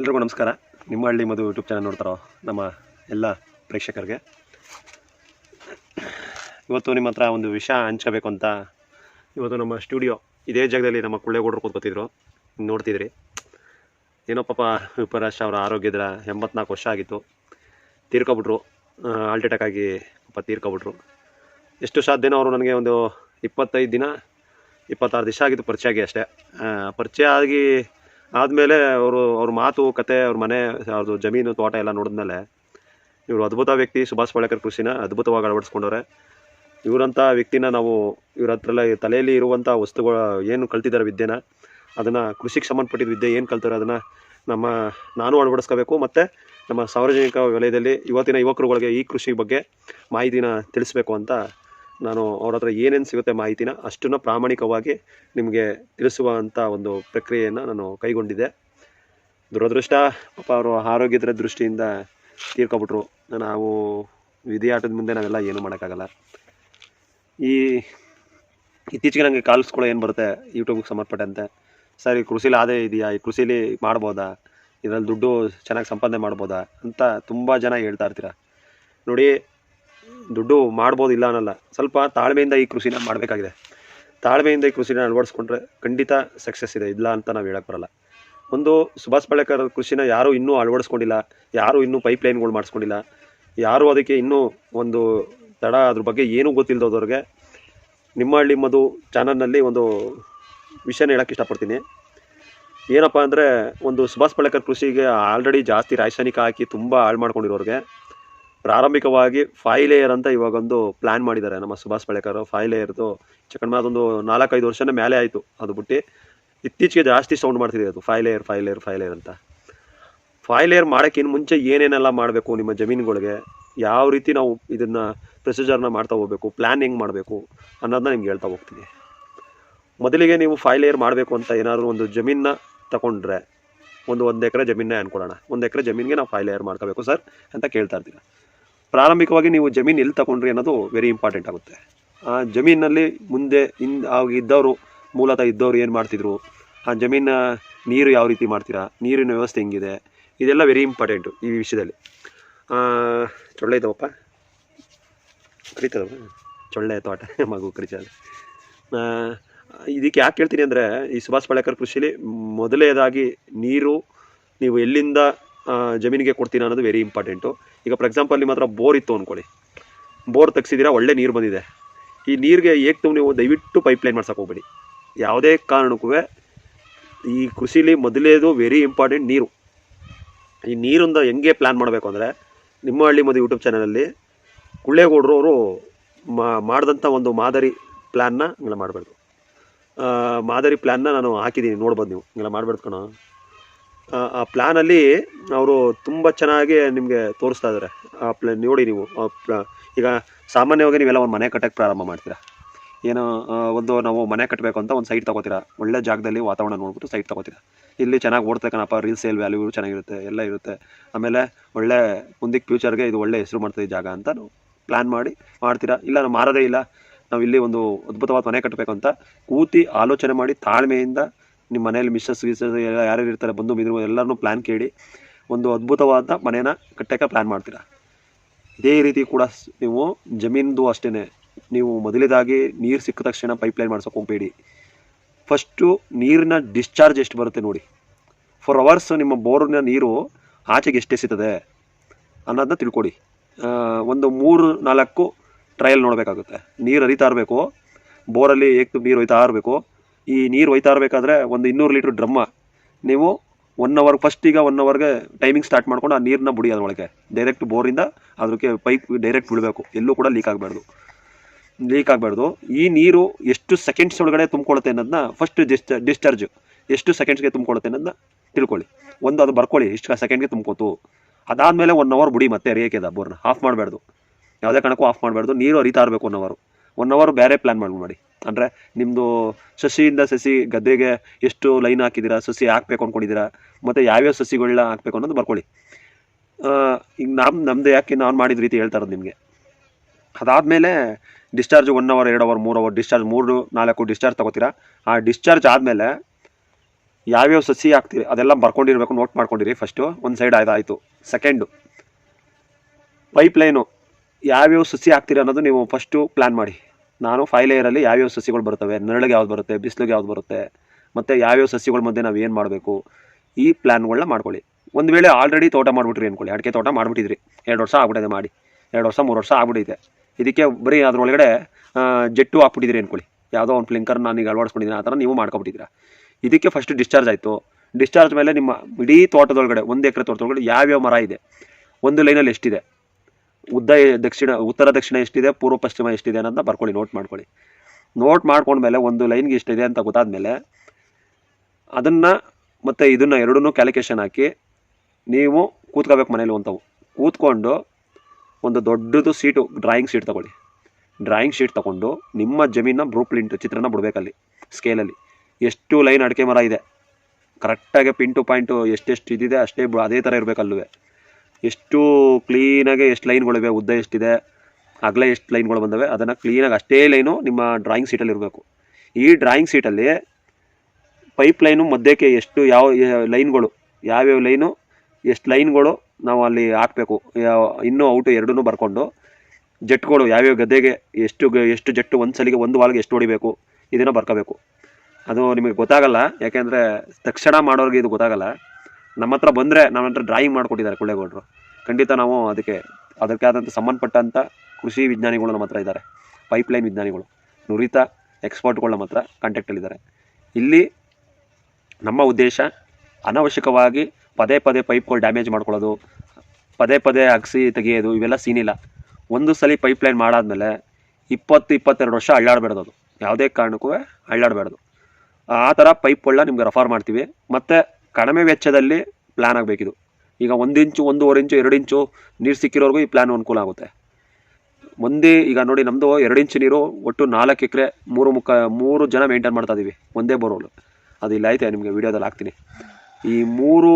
ಎಲ್ರಿಗೂ ನಮಸ್ಕಾರ. ನಿಮ್ಮ ಹಳ್ಳಿ ಮಧು ಯೂಟ್ಯೂಬ್ ಚಾನಲ್ ನೋಡ್ತಾರೋ ನಮ್ಮ ಎಲ್ಲ ಪ್ರೇಕ್ಷಕರಿಗೆ. ಇವತ್ತು ನಿಮ್ಮ ಹತ್ರ ಒಂದು ವಿಷಯ ಹಂಚ್ಕೋಬೇಕು ಅಂತ ಇವತ್ತು ನಮ್ಮ ಸ್ಟುಡಿಯೋ ಇದೇ ಜಾಗದಲ್ಲಿ ನಮ್ಮ ಕುಳ್ಳೇಗೌಡರು ಕೂತ್ಕೊತಿದ್ರು ನೋಡ್ತಿದ್ರಿ. ಏನೋ ಪಾಪ ವಿಪರಾಶ್ ಅವರ ಆರೋಗ್ಯದ ಎಂಬತ್ನಾಲ್ಕು ವರ್ಷ ಆಗಿತ್ತು. ತೀರ್ಕೊಬಿಟ್ರು. ಹಾರ್ಟ್ ಅಟ್ಯಾಕ್ ಆಗಿ ಪಾಪ ತೀರ್ಕೊಬಿಟ್ರು. ಎಷ್ಟು ಸಾಧ್ಯನೋ ಅವರು ನನಗೆ ಒಂದು ಇಪ್ಪತ್ತೈದು ದಿನ, ಇಪ್ಪತ್ತಾರು ದಿವಸ ಆಗಿತ್ತು ಪರಿಚಯ ಆಗಿ ಅಷ್ಟೇ. ಪರಿಚಯ ಆಗಿ ಆದಮೇಲೆ ಅವರು, ಅವ್ರ ಮಾತು, ಕತೆ, ಅವ್ರ ಮನೆ ಅವ್ರದ್ದು ಜಮೀನು, ತೋಟ ಎಲ್ಲ ನೋಡಿದ್ಮೇಲೆ ಇವರು ಅದ್ಭುತ ವ್ಯಕ್ತಿ ಸುಭಾಷ್ ಪಾಳೇಕರ್ ಕೃಷಿನ ಅದ್ಭುತವಾಗಿ ಅಳವಡಿಸ್ಕೊಂಡವ್ರೆ. ಇವರಂಥ ವ್ಯಕ್ತಿನ ನಾವು ಇವ್ರ ಹತ್ರ ಎಲ್ಲ ತಲೆಯಲ್ಲಿ ಇರುವಂಥ ವಸ್ತುಗಳು ಏನು ಕಲ್ತಿದ್ದಾರೆ ವಿದ್ಯೆನ, ಅದನ್ನು ಕೃಷಿಗೆ ಸಂಬಂಧಪಟ್ಟಿದ್ದ ವಿದ್ಯೆ ಏನು ಕಲ್ತಾರೆ ಅದನ್ನು ನಮ್ಮ ನಾನು ಅಳವಡಿಸ್ಕೋಬೇಕು, ಮತ್ತು ನಮ್ಮ ಸಾರ್ವಜನಿಕ ವಲಯದಲ್ಲಿ ಇವತ್ತಿನ ಯುವಕರುಗಳಿಗೆ ಈ ಕೃಷಿ ಬಗ್ಗೆ ಮಾಹಿತಿನ ತಿಳಿಸ್ಬೇಕು ಅಂತ ನಾನು ಅವ್ರ ಹತ್ರ ಏನೇನು ಸಿಗುತ್ತೆ ಮಾಹಿತಿನ ಅಷ್ಟನ್ನ ಪ್ರಾಮಾಣಿಕವಾಗಿ ನಿಮಗೆ ತಿಳಿಸುವಂಥ ಒಂದು ಪ್ರಕ್ರಿಯೆಯನ್ನು ನಾನು ಕೈಗೊಂಡಿದ್ದೆ. ದುರದೃಷ್ಟ, ಪಾಪ ಅವರು ಆರೋಗ್ಯದ ದೃಷ್ಟಿಯಿಂದ ತೀರ್ಕೊಬಿಟ್ರು. ನಾವು ವಿಧಿಯಾಟದ ಮುಂದೆ ನಾವೆಲ್ಲ ಏನೂ ಮಾಡೋಕ್ಕಾಗಲ್ಲ. ಈ ಇತ್ತೀಚೆಗೆ ನನಗೆ ಕಾಲ್ಸ್ಗಳು ಏನು ಬರುತ್ತೆ ಯೂಟ್ಯೂಬ್ಗೆ ಸಂಬಂಧಪಟ್ಟಂತೆ. ಸರ್ ಈ ಕೃಷಿಲಿ ಅದೇ ಇದೆಯಾ? ಈ ಕೃಷಿಲಿ ಮಾಡ್ಬೋದಾ? ಇದರಲ್ಲಿ ದುಡ್ಡು ಚೆನ್ನಾಗಿ ಸಂಪಾದನೆ ಮಾಡ್ಬೋದಾ? ಅಂತ ತುಂಬ ಜನ ಹೇಳ್ತಾ ಇರ್ತೀರ. ನೋಡಿ ದುಡ್ಡು ಮಾಡ್ಬೋದು ಇಲ್ಲ ಅನ್ನಲ್ಲ. ಸ್ವಲ್ಪ ತಾಳ್ಮೆಯಿಂದ ಈ ಕೃಷಿನ ಮಾಡಬೇಕಾಗಿದೆ. ತಾಳ್ಮೆಯಿಂದ ಈ ಕೃಷಿನ ಅಳವಡಿಸ್ಕೊಂಡ್ರೆ ಖಂಡಿತ ಸಕ್ಸಸ್ ಇದೆ. ಇಲ್ಲ ಅಂತ ನಾವು ಹೇಳಕ್ಕೆ ಬರಲ್ಲ. ಒಂದು ಸುಭಾಷ್ ಪಳೇಕರ್ ಕೃಷಿನ ಯಾರೂ ಇನ್ನೂ ಅಳವಡಿಸ್ಕೊಂಡಿಲ್ಲ, ಯಾರೂ ಇನ್ನೂ ಪೈಪ್ ಲೈನ್ಗಳು ಮಾಡಿಸ್ಕೊಂಡಿಲ್ಲ, ಯಾರೂ ಅದಕ್ಕೆ ಇನ್ನೂ ಒಂದು ತಡ ಅದ್ರ ಬಗ್ಗೆ ಏನೂ ಗೊತ್ತಿಲ್ಲದವ್ರಿಗೆ ನಿಮ್ಮ ಹಳ್ಳಿ ಮದು ಚಾನಲ್ನಲ್ಲಿ ಒಂದು ವಿಷಯನ ಹೇಳೋಕ್ಕೆ ಇಷ್ಟಪಡ್ತೀನಿ. ಏನಪ್ಪ ಅಂದರೆ ಒಂದು ಸುಭಾಷ್ ಪಳೇಕರ್ ಕೃಷಿಗೆ ಆಲ್ರೆಡಿ ಜಾಸ್ತಿ ರಾಸಾಯನಿಕ ಹಾಕಿ ತುಂಬ ಹಾಳು ಮಾಡ್ಕೊಂಡಿರೋರಿಗೆ ಪ್ರಾರಂಭಿಕವಾಗಿ ಫೈ ಲೇಯರ್ ಅಂತ ಇವಾಗೊಂದು ಪ್ಲ್ಯಾನ್ ಮಾಡಿದ್ದಾರೆ ನಮ್ಮ ಸುಭಾಷ್ ಪಳೇಕರ್ ಫೈ ಲೇಯರ್ದು ಚಿಕನ್ ಅದೊಂದು ನಾಲ್ಕೈದು ವರ್ಷನೇ ಮೇಲೆ ಆಯಿತು ಅದು ಬಿಟ್ಟು. ಇತ್ತೀಚೆಗೆ ಜಾಸ್ತಿ ಸೌಂಡ್ ಮಾಡ್ತಿದೆ ಅದು. Five layer five layer five layer ಅಂತ. ಫೈ ಲೇಯರ್ ಮಾಡೋಕ್ಕಿಂತ ಮುಂಚೆ ಏನೇನೆಲ್ಲ ಮಾಡಬೇಕು ನಿಮ್ಮ ಜಮೀನುಗಳಿಗೆ? ಯಾವ ರೀತಿ ನಾವು ಇದನ್ನು ಪ್ರೊಸೀಜರ್ನ ಮಾಡ್ತಾ ಹೋಗ್ಬೇಕು? ಹೆಂಗೆ ಮಾಡಬೇಕು? ಅನ್ನೋದನ್ನ ನಿಮ್ಗೆ ಹೇಳ್ತಾ ಹೋಗ್ತೀನಿ. ಮೊದಲಿಗೆ ನೀವು ಫೈ ಲೇಯರ್ ಮಾಡಬೇಕು ಅಂತ ಏನಾದರೂ ಒಂದು ಜಮೀನನ್ನ ತಗೊಂಡ್ರೆ ಒಂದು ಒಂದು ಎಕರೆ ಜಮೀನೇ ಅನ್ಕೊಳ್ಳೋಣ. ಒಂದು ಎಕರೆ ಜಮೀನಿಗೆ ನಾವು ಫೈ ಲೇಯರ್ ಮಾಡ್ಕೋಬೇಕು ಸರ್ ಅಂತ ಕೇಳ್ತಾ ಇರ್ತೀರ. ಪ್ರಾರಂಭಿಕವಾಗಿ ನೀವು ಜಮೀನು ಎಲ್ಲಿ ತಗೊಂಡ್ರಿ ಅನ್ನೋದು ವೆರಿ ಇಂಪಾರ್ಟೆಂಟ್ ಆಗುತ್ತೆ. ಆ ಜಮೀನಲ್ಲಿ ಮುಂದೆ ಹಿಂದೆ ಆಗ ಇದ್ದವರು, ಮೂಲತಃ ಇದ್ದವರು ಏನು ಮಾಡ್ತಿದ್ರು? ಆ ಜಮೀನ ನೀರು ಯಾವ ರೀತಿ ಮಾಡ್ತೀರಾ? ನೀರಿನ ವ್ಯವಸ್ಥೆ ಹೆಂಗಿದೆ? ಇದೆಲ್ಲ ವೆರಿ ಇಂಪಾರ್ಟೆಂಟು ಈ ವಿಷಯದಲ್ಲಿ. ಚೊಳ್ಳೆ ಇದ್ದಾವಪ್ಪ ಕರಿತದವ? ಚೊಳ್ಳೆ ತೋಟ, ಮಗು ಕರಿತದೆ. ಇದಕ್ಕೆ ಯಾಕೆ ಹೇಳ್ತೀನಿ ಅಂದರೆ, ಈ ಸುಭಾಷ್ ಪಳೇಕರ್ ಕೃಷಿಲಿ ಮೊದಲನೇದಾಗಿ ನೀರು ನೀವು ಎಲ್ಲಿಂದ ಜಮೀನಿಗೆ ಕೊಡ್ತೀರಾ ಅನ್ನೋದು ವೆರಿ ಇಂಪಾರ್ಟೆಂಟು ಈಗ ಫಾರ್ ಎಕ್ಸಾಂಪಲ್ ನಿಮ್ಮ ಹತ್ರ ಬೋರ್ ಇತ್ತು ಅಂದ್ಕೊಳ್ಳಿ ಬೋರ್ ತೆಗ್ಸಿದ್ದೀರಾ, ಒಳ್ಳೆ ನೀರು ಬಂದಿದೆ. ಈ ನೀರಿಗೆ ಏಕ್ತು ನೀವು ದಯವಿಟ್ಟು ಪೈಪ್ಲೈನ್ ಮಾಡ್ಸಕ್ಕೆ ಹೋಗ್ಬೇಡಿ. ಯಾವುದೇ ಕಾರಣಕ್ಕೂ ಈ ಕೃಷಿಲಿ ಮೊದಲೇದು ವೆರಿ ಇಂಪಾರ್ಟೆಂಟ್ ನೀರು. ಈ ನೀರಿಂದ ಹೆಂಗೆ ಪ್ಲ್ಯಾನ್ ಮಾಡಬೇಕು ಅಂದರೆ, ನಿಮ್ಮ ಹಳ್ಳಿ ಮದುವೆ ಯೂಟ್ಯೂಬ್ ಚಾನಲಲ್ಲಿ ಕುಳ್ಳೇಗೌಡರು ಅವರು ಮಾಡಿದಂಥ ಒಂದು ಮಾದರಿ ಪ್ಲ್ಯಾನ್ನ ಹಿಂಗೆಲ್ಲ ಮಾಡಬಾರ್ದು. ಮಾದರಿ ಪ್ಲ್ಯಾನ್ನ ನಾನು ಹಾಕಿದ್ದೀನಿ, ನೋಡ್ಬೋದು ನೀವು. ಹಿಂಗೆಲ್ಲ ಮಾಡಬಾರ್ದು ಕಣೋ. ಆ, ಪ್ಲ್ಯಾನಲ್ಲಿ ಅವರು ತುಂಬ ಚೆನ್ನಾಗಿ ನಿಮಗೆ ತೋರಿಸ್ತಾ ಇದ್ದಾರೆ ಆ ಪ್ಲ್ಯಾನ್ ನೋಡಿ ನೀವು. ಈಗ ಸಾಮಾನ್ಯವಾಗಿ ನೀವೆಲ್ಲ ಒಂದು ಮನೆ ಕಟ್ಟಕ್ಕೆ ಪ್ರಾರಂಭ ಮಾಡ್ತೀರಾ? ಏನೋ ಒಂದು ನಾವು ಮನೆ ಕಟ್ಟಬೇಕು ಅಂತ ಒಂದು ಸೈಟ್ ತೊಗೋತೀರಾ? ಒಳ್ಳೆ ಜಾಗದಲ್ಲಿ ವಾತಾವರಣ ನೋಡ್ಬಿಟ್ಟು ಸೈಟ್ ತೊಗೋತೀರಾ? ಇಲ್ಲಿ ಚೆನ್ನಾಗಿ ಓಡ್ತಾ ಕಣಪ್ಪ ರೀಲ್ಸೇಲ್ ವ್ಯಾಲ್ಯೂ ಚೆನ್ನಾಗಿರುತ್ತೆ ಎಲ್ಲ ಇರುತ್ತೆ. ಆಮೇಲೆ ಒಳ್ಳೆ ಮುಂದಕ್ಕೆ ಫ್ಯೂಚರ್ಗೆ ಇದು ಒಳ್ಳೆ ಹೆಸರು ಮಾಡ್ತದೆ ಜಾಗ ಅಂತ ನಾವು ಪ್ಲ್ಯಾನ್ ಮಾಡಿ ಮಾಡ್ತೀರಾ? ಇಲ್ಲ ನಾವು ಮಾರೋದೇ ಇಲ್ಲ. ನಾವು ಇಲ್ಲಿ ಒಂದು ಅದ್ಭುತವಾದ ಮನೆ ಕಟ್ಟಬೇಕು ಅಂತ ಕೂತಿ ಆಲೋಚನೆ ಮಾಡಿ ತಾಳ್ಮೆಯಿಂದ ನಿಮ್ಮ ಮನೇಲಿ ಮಿಸ್ಸಸ್, ಗಿಸ್ಸಸ್ ಎಲ್ಲ ಯಾರ್ಯಾರು ಇರ್ತಾರೆ, ಬಂದು ಮಿದ್ರು ಎಲ್ಲರನ್ನೂ ಪ್ಲ್ಯಾನ್ ಕೇಳಿ ಒಂದು ಅದ್ಭುತವಾದ ಮನೇನ ಕಟ್ಟೋಕ್ಕೆ ಪ್ಲ್ಯಾನ್ ಮಾಡ್ತೀರಾ? ಇದೇ ರೀತಿ ಕೂಡ ನೀವು ಜಮೀನ್ದು ಅಷ್ಟೇ ನೀವು ಮೊದಲೇದಾಗಿ ನೀರು ಸಿಕ್ಕ ತಕ್ಷಣ ಪೈಪ್ಲೈನ್ ಮಾಡ್ಸೋಕೆ ಹೋಗಬೇಡಿ. ಫಸ್ಟು ನೀರಿನ ಡಿಸ್ಚಾರ್ಜ್ ಎಷ್ಟು ಬರುತ್ತೆ ನೋಡಿ. ಫಾರ್ ಅವರ್ಸ್ ನಿಮ್ಮ ಬೋರ್ನ ನೀರು ಆಚೆಗೆ ಎಷ್ಟು ಎಸಿತದೆ ಅನ್ನೋದನ್ನ ತಿಳ್ಕೊಡಿ. ಒಂದು ಮೂರು, ನಾಲ್ಕು ಟ್ರಯಲ್ ನೋಡಬೇಕಾಗುತ್ತೆ. ನೀರು ಹರಿತಾ ಇರಬೇಕು, ಬೋರಲ್ಲಿ ಏಕ್ ನೀರು ಹೋಯ್ತಾ ಇರಬೇಕು. ಈ ನೀರು ಹೋಯ್ತಾ ಇರಬೇಕಾದ್ರೆ ಒಂದು ಇನ್ನೂರು ಲೀಟ್ರ್ ಡ್ರಮ್ಮ. ನೀವು ಒನ್ ಅವರ್ ಫಸ್ಟ್ ಈಗ ಒನ್ ಅವರ್ಗೆ ಟೈಮಿಂಗ್ ಸ್ಟಾರ್ಟ್ ಮಾಡ್ಕೊಂಡು ಆ ನೀರನ್ನ ಬುಡಿ ಅದರೊಳಗೆ. ಡೈರೆಕ್ಟ್ ಬೋರಿಂದ ಅದಕ್ಕೆ ಪೈಪ್ ಡೈರೆಕ್ಟ್ ಬಿಡಬೇಕು ಎಲ್ಲೂ ಕೂಡ ಲೀಕ್ ಆಗಬಾರ್ದು. ಲೀಕ್ ಆಗಬಾರ್ದು. ಈ ನೀರು ಎಷ್ಟು ಸೆಕೆಂಡ್ಸ್ ಒಳಗಡೆ ತುಂಬಿಕೊಳ್ಳುತ್ತೆ ಅನ್ನೋದನ್ನ ಫಸ್ಟ್ ಡಿಸ್ಚ ಡಿಸ್ಚಾರ್ಜ್ ಎಷ್ಟು ಸೆಕೆಂಡ್ಸ್ಗೆ ತುಂಬಿಕೊಳ್ಳುತ್ತೆ ಅನ್ನೋದನ್ನ ತಿಳ್ಕೊಳ್ಳಿ. ಒಂದು ಅದು ಬರ್ಕೊಳ್ಳಿ. ಇಷ್ಟು ಸೆಕೆಂಡ್ಗೆ ತುಂಬ್ಕೋತು. ಅದಾದಮೇಲೆ ಒನ್ ಅವರ್ ಬುಡಿ ಮತ್ತೆ ರೇಖೆದ ಬೋರ್ನ. ಆಫ್ ಮಾಡಬಾರ್ದು. ಯಾವುದೇ ಕಾರಣಕ್ಕೂ ಆಫ್ ಮಾಡಬಾರ್ದು. ನೀರು ಹರಿತಾ ಇರಬೇಕು ಒನ್ ಅವರು ಒನ್ ಅವರ್ ಬೇರೆ ಪ್ಲ್ಯಾನ್ ಮಾಡಿ. ಅಂದರೆ ನಿಮ್ಮದು ಸಸಿಯಿಂದ ಸಸಿ ಗದ್ದೆಗೆ ಎಷ್ಟು ಲೈನ್ ಹಾಕಿದ್ದೀರಾ ಸಸಿ ಹಾಕ್ಬೇಕು ಅಂದ್ಕೊಂಡಿದ್ದೀರಾ ಮತ್ತು ಯಾವ್ಯಾವ ಸಸಿಗಳನ್ನ ಹಾಕ್ಬೇಕು ಅನ್ನೋದು ಬರ್ಕೊಳ್ಳಿ. ಈಗ ನಮ್ಮ ನಮ್ಮದು ಯಾಕೆ ನಾನು ಮಾಡಿದ ರೀತಿ ಹೇಳ್ತಾ ಇರೋದು ನಿಮಗೆ. ಅದಾದಮೇಲೆ ಡಿಸ್ಚಾರ್ಜ್ ಒನ್ ಅವರ್ ಎರಡು ಅವರ್ ಮೂರು ಅವರ್ ಡಿಸ್ಚಾರ್ಜ್ ಮೂರು, ನಾಲ್ಕು ಡಿಸ್ಚಾರ್ಜ್ ತಗೋತೀರಾ. ಆ ಡಿಸ್ಚಾರ್ಜ್ ಆದಮೇಲೆ ಯಾವ್ಯಾವ ಸಸಿ ಹಾಕ್ತೀರಿ, ಅದೆಲ್ಲ ಬರ್ಕೊಂಡಿರ್ಬೇಕು ನೋಟ್ ಮಾಡ್ಕೊಂಡಿರಿ ಫಸ್ಟು ಒಂದು ಸೈಡ್ ಆಯ್ತು ಸೆಕೆಂಡು ಪೈಪ್ ಲೈನು ಯಾವ್ಯಾವ ಸಸಿ ಹಾಕ್ತೀರಿ ಅನ್ನೋದು ನೀವು ಫಸ್ಟು ಪ್ಲ್ಯಾನ್ ಮಾಡಿ. ನಾನು ಫೈವ್ ಲೇಯರಲ್ಲಿ ಯಾವ್ಯಾವ ಸಸಿಗಳು ಬರ್ತವೆ ನೆರಳಿಗೆ ಯಾವ್ದು ಬರುತ್ತೆ, ಬಿಸಿಲಿಗೆ ಯಾವ್ದು ಬರುತ್ತೆ, ಮತ್ತು ಯಾವ್ಯಾವ ಸಸಿಗಳ ಮಧ್ಯೆ ನಾವು ಏನು ಮಾಡಬೇಕು, ಈ ಪ್ಲ್ಯಾನ್ಗಳನ್ನ ಮಾಡ್ಕೊಳ್ಳಿ. ಒಂದು ವೇಳೆ ಆಲ್ರೆಡಿ ತೋಟ ಮಾಡಿಬಿಟ್ರಿ ಅಂದ್ಕೊಳ್ಳಿ ಅಡಿಕೆ ತೋಟ ಮಾಡಿಬಿಟ್ಟಿದ್ರಿ. ಎರಡು ವರ್ಷ ಆಗ್ಬಿಟ್ಟಿದೆ ಮಾಡಿ. ಎರಡು ವರ್ಷ, ಮೂರು ವರ್ಷ ಆಗ್ಬಿಟ್ಟಿದೆ. ಇದಕ್ಕೆ ಬರೀ ಅದರೊಳಗಡೆ ಜೆಟ್ಟು ಹಾಕ್ಬಿಟ್ಟಿದ್ರಿ ಅಂದ್ಕೊಳ್ಳಿ ಯಾವುದೋ ಒಂದು ಫ್ಲಿಂಕರ್ ನಾನು ಈಗ ಅಳವಡಿಸ್ಕೊಂಡಿದ್ದೀನಿ ಆ ಥರ ನೀವು ಮಾಡ್ಕೊಬಿಟ್ಟಿದ್ದೀರಾ. ಇದಕ್ಕೆ ಫಸ್ಟ್ ಡಿಸ್ಚಾರ್ಜ್ ಆಯಿತು. ಡಿಸ್ಚಾರ್ಜ್ ಮೇಲೆ ನಿಮ್ಮ ಇಡೀ ತೋಟದೊಳಗಡೆ, ಒಂದು ಎಕರೆ ತೋಟದೊಳಗಡೆ ಯಾವ್ಯಾವ ಮರ ಇದೆ, ಒಂದು ಲೈನಲ್ಲಿ ಎಷ್ಟಿದೆ? ಉದ್ದ ದಕ್ಷಿಣ, ಉತ್ತರ ದಕ್ಷಿಣ ಎಷ್ಟಿದೆ, ಪೂರ್ವ ಪಶ್ಚಿಮ ಎಷ್ಟಿದೆ ಅನ್ನೋದನ್ನ ಬರ್ಕೊಳ್ಳಿ ನೋಟ್ ಮಾಡ್ಕೊಳ್ಳಿ. ನೋಟ್ ಮಾಡ್ಕೊಂಡ್ಮೇಲೆ ಒಂದು ಲೈನ್ಗೆ ಎಷ್ಟಿದೆ ಅಂತ ಗೊತ್ತಾದಮೇಲೆ ಅದನ್ನು ಮತ್ತು ಇದನ್ನು ಎರಡನ್ನೂ ಕ್ಯಾಲ್ಕುಲೇಷನ್ ಹಾಕಿ ನೀವು ಕೂತ್ಕೋಬೇಕು ಮನೇಲಿ ಅಂತವು ಕೂತ್ಕೊಂಡು ಒಂದು ದೊಡ್ಡದು ಸೀಟು ಡ್ರಾಯಿಂಗ್ ಶೀಟ್ ತಗೊಳ್ಳಿ. ಡ್ರಾಯಿಂಗ್ ಶೀಟ್ ತೊಗೊಂಡು ನಿಮ್ಮ ಜಮೀನ ಬ್ರೂ ಪ್ರಿಂಟ್ ಚಿತ್ರನ ಬಿಡಬೇಕಲ್ಲಿ ಸ್ಕೇಲಲ್ಲಿ ಎಷ್ಟು ಲೈನ್ ಅಡಿಕೆ ಮರ ಇದೆ. ಕರೆಕ್ಟಾಗಿ ಪಿಂಟು ಟು ಪಾಯಿಂಟು ಎಷ್ಟೆಷ್ಟು ಇದಿದೆ, ಅಷ್ಟೇ ಅದೇ ಥರ ಇರಬೇಕಲ್ಲವೇ. ಎಷ್ಟು ಕ್ಲೀನಾಗಿ ಎಷ್ಟು ಲೈನ್ಗಳಿವೆ ಉದ್ದ ಎಷ್ಟಿದೆ, ಅಗಲ ಎಷ್ಟು ಲೈನ್ಗಳು ಬಂದವೆ, ಅದನ್ನು ಕ್ಲೀನಾಗಿ ಅಷ್ಟೇ ಲೈನು ನಿಮ್ಮ ಡ್ರಾಯಿಂಗ್ ಶೀಟಲ್ಲಿ ಇರಬೇಕು. ಈ ಡ್ರಾಯಿಂಗ್ ಶೀಟಲ್ಲಿ ಪೈಪ್ ಲೈನು ಮಧ್ಯಕ್ಕೆ ಎಷ್ಟು ಯಾವ ಲೈನ್ಗಳು ಯಾವ್ಯಾವ ಲೈನು ಎಷ್ಟು ಲೈನ್ಗಳು ನಾವು ಅಲ್ಲಿ ಹಾಕಬೇಕು. ಇನ್ನೂ ಔಟು ಎರಡನ್ನೂ ಬರ್ಕೊಂಡು ಜೆಟ್ಗಳು ಯಾವ್ಯಾವ ಗದ್ದೆಗೆ ಎಷ್ಟು ಎಷ್ಟು ಜೆಟ್ಟು ಒಂದು ಸಲಿಗೆ ಒಂದು ವಾಲ್ಗೆ ಎಷ್ಟು ಹೊಡಿಬೇಕು, ಇದನ್ನು ಬರ್ಕೋಬೇಕು. ಅದು ನಿಮಗೆ ಗೊತ್ತಾಗಲ್ಲ, ಯಾಕೆಂದರೆ ತಕ್ಷಣ ಮಾಡೋರಿಗೆ ಇದು ಗೊತ್ತಾಗಲ್ಲ. ನಮ್ಮ ಹತ್ರ ಬಂದರೆ ನಮ್ಮ ಹತ್ರ ಡ್ರಾಯಿಂಗ್ ಮಾಡಿಕೊಟ್ಟಿದ್ದಾರೆ ಕೊಳ್ಳೇಗೌಡರು. ಖಂಡಿತ ನಾವು ಅದಕ್ಕೆ ಅದಕ್ಕೆ ಆದಂಥ ಸಂಬಂಧಪಟ್ಟಂಥ ಕೃಷಿ ವಿಜ್ಞಾನಿಗಳು ನಮ್ಮ ಹತ್ರ ಇದ್ದಾರೆ. ಪೈಪ್ಲೈನ್ ವಿಜ್ಞಾನಿಗಳು. ನುರಿತ ಎಕ್ಸ್ಪರ್ಟ್ಗಳು ನಮ್ಮ ಹತ್ರ ಕಾಂಟ್ಯಾಕ್ಟಲ್ಲಿದ್ದಾರೆ ಇಲ್ಲಿ ನಮ್ಮ ಉದ್ದೇಶ ಅನವಶ್ಯಕವಾಗಿ ಪದೇ ಪದೇ ಪೈಪ್ಗಳು ಡ್ಯಾಮೇಜ್ ಮಾಡ್ಕೊಳ್ಳೋದು, ಪದೇ ಪದೇ ಅಗಸಿ ತೆಗೆಯೋದು, ಇವೆಲ್ಲ ಸೀನಿಲ್ಲ ಒಂದು ಸಲ ಪೈಪ್ಲೈನ್ ಮಾಡಾದ್ಮೇಲೆ ಇಪ್ಪತ್ತು, ಇಪ್ಪತ್ತೆರಡು ವರ್ಷ ಅಳ್ಳಾಡಬೇಡ್ದು ಅದು. ಯಾವುದೇ ಕಾರಣಕ್ಕೂ ಅಳ್ಳಾಡಬೇಡ್ದು ಆ ಥರ ಪೈಪ್ಗಳನ್ನ ನಿಮ್ಗೆ ರೆಫರ್ ಮಾಡ್ತೀವಿ. ಮತ್ತು ಕಡಿಮೆ ವೆಚ್ಚದಲ್ಲಿ ಪ್ಲ್ಯಾನ್ ಆಗಬೇಕಿದು. ಈಗ ಒಂದು ಇಂಚು, ಒಂದೂವರೆ ಇಂಚು, ಎರಡು ಇಂಚು ನೀರು ಸಿಕ್ಕಿರೋರ್ಗೂ ಈ ಪ್ಲ್ಯಾನ್ ಅನುಕೂಲ ಆಗುತ್ತೆ. ಒಂದೇ, ಈಗ ನೋಡಿ ನಮ್ಮದು ಎರಡು ಇಂಚು ನೀರು ಒಟ್ಟು ನಾಲ್ಕು ಎಕರೆ ಮೂರು ಮುಖ ಮೂರು ಜನ ಮೇಂಟೈನ್ ಮಾಡ್ತಾ ಇದ್ದೀವಿ ಒಂದೇ ಬೋರ್ವೆಲ್ ಅದು ಇಲ್ಲ ಐತೆ ನಿಮಗೆ ವೀಡಿಯೋದಲ್ಲಿ ಹಾಕ್ತೀನಿ. ಈ ಮೂರು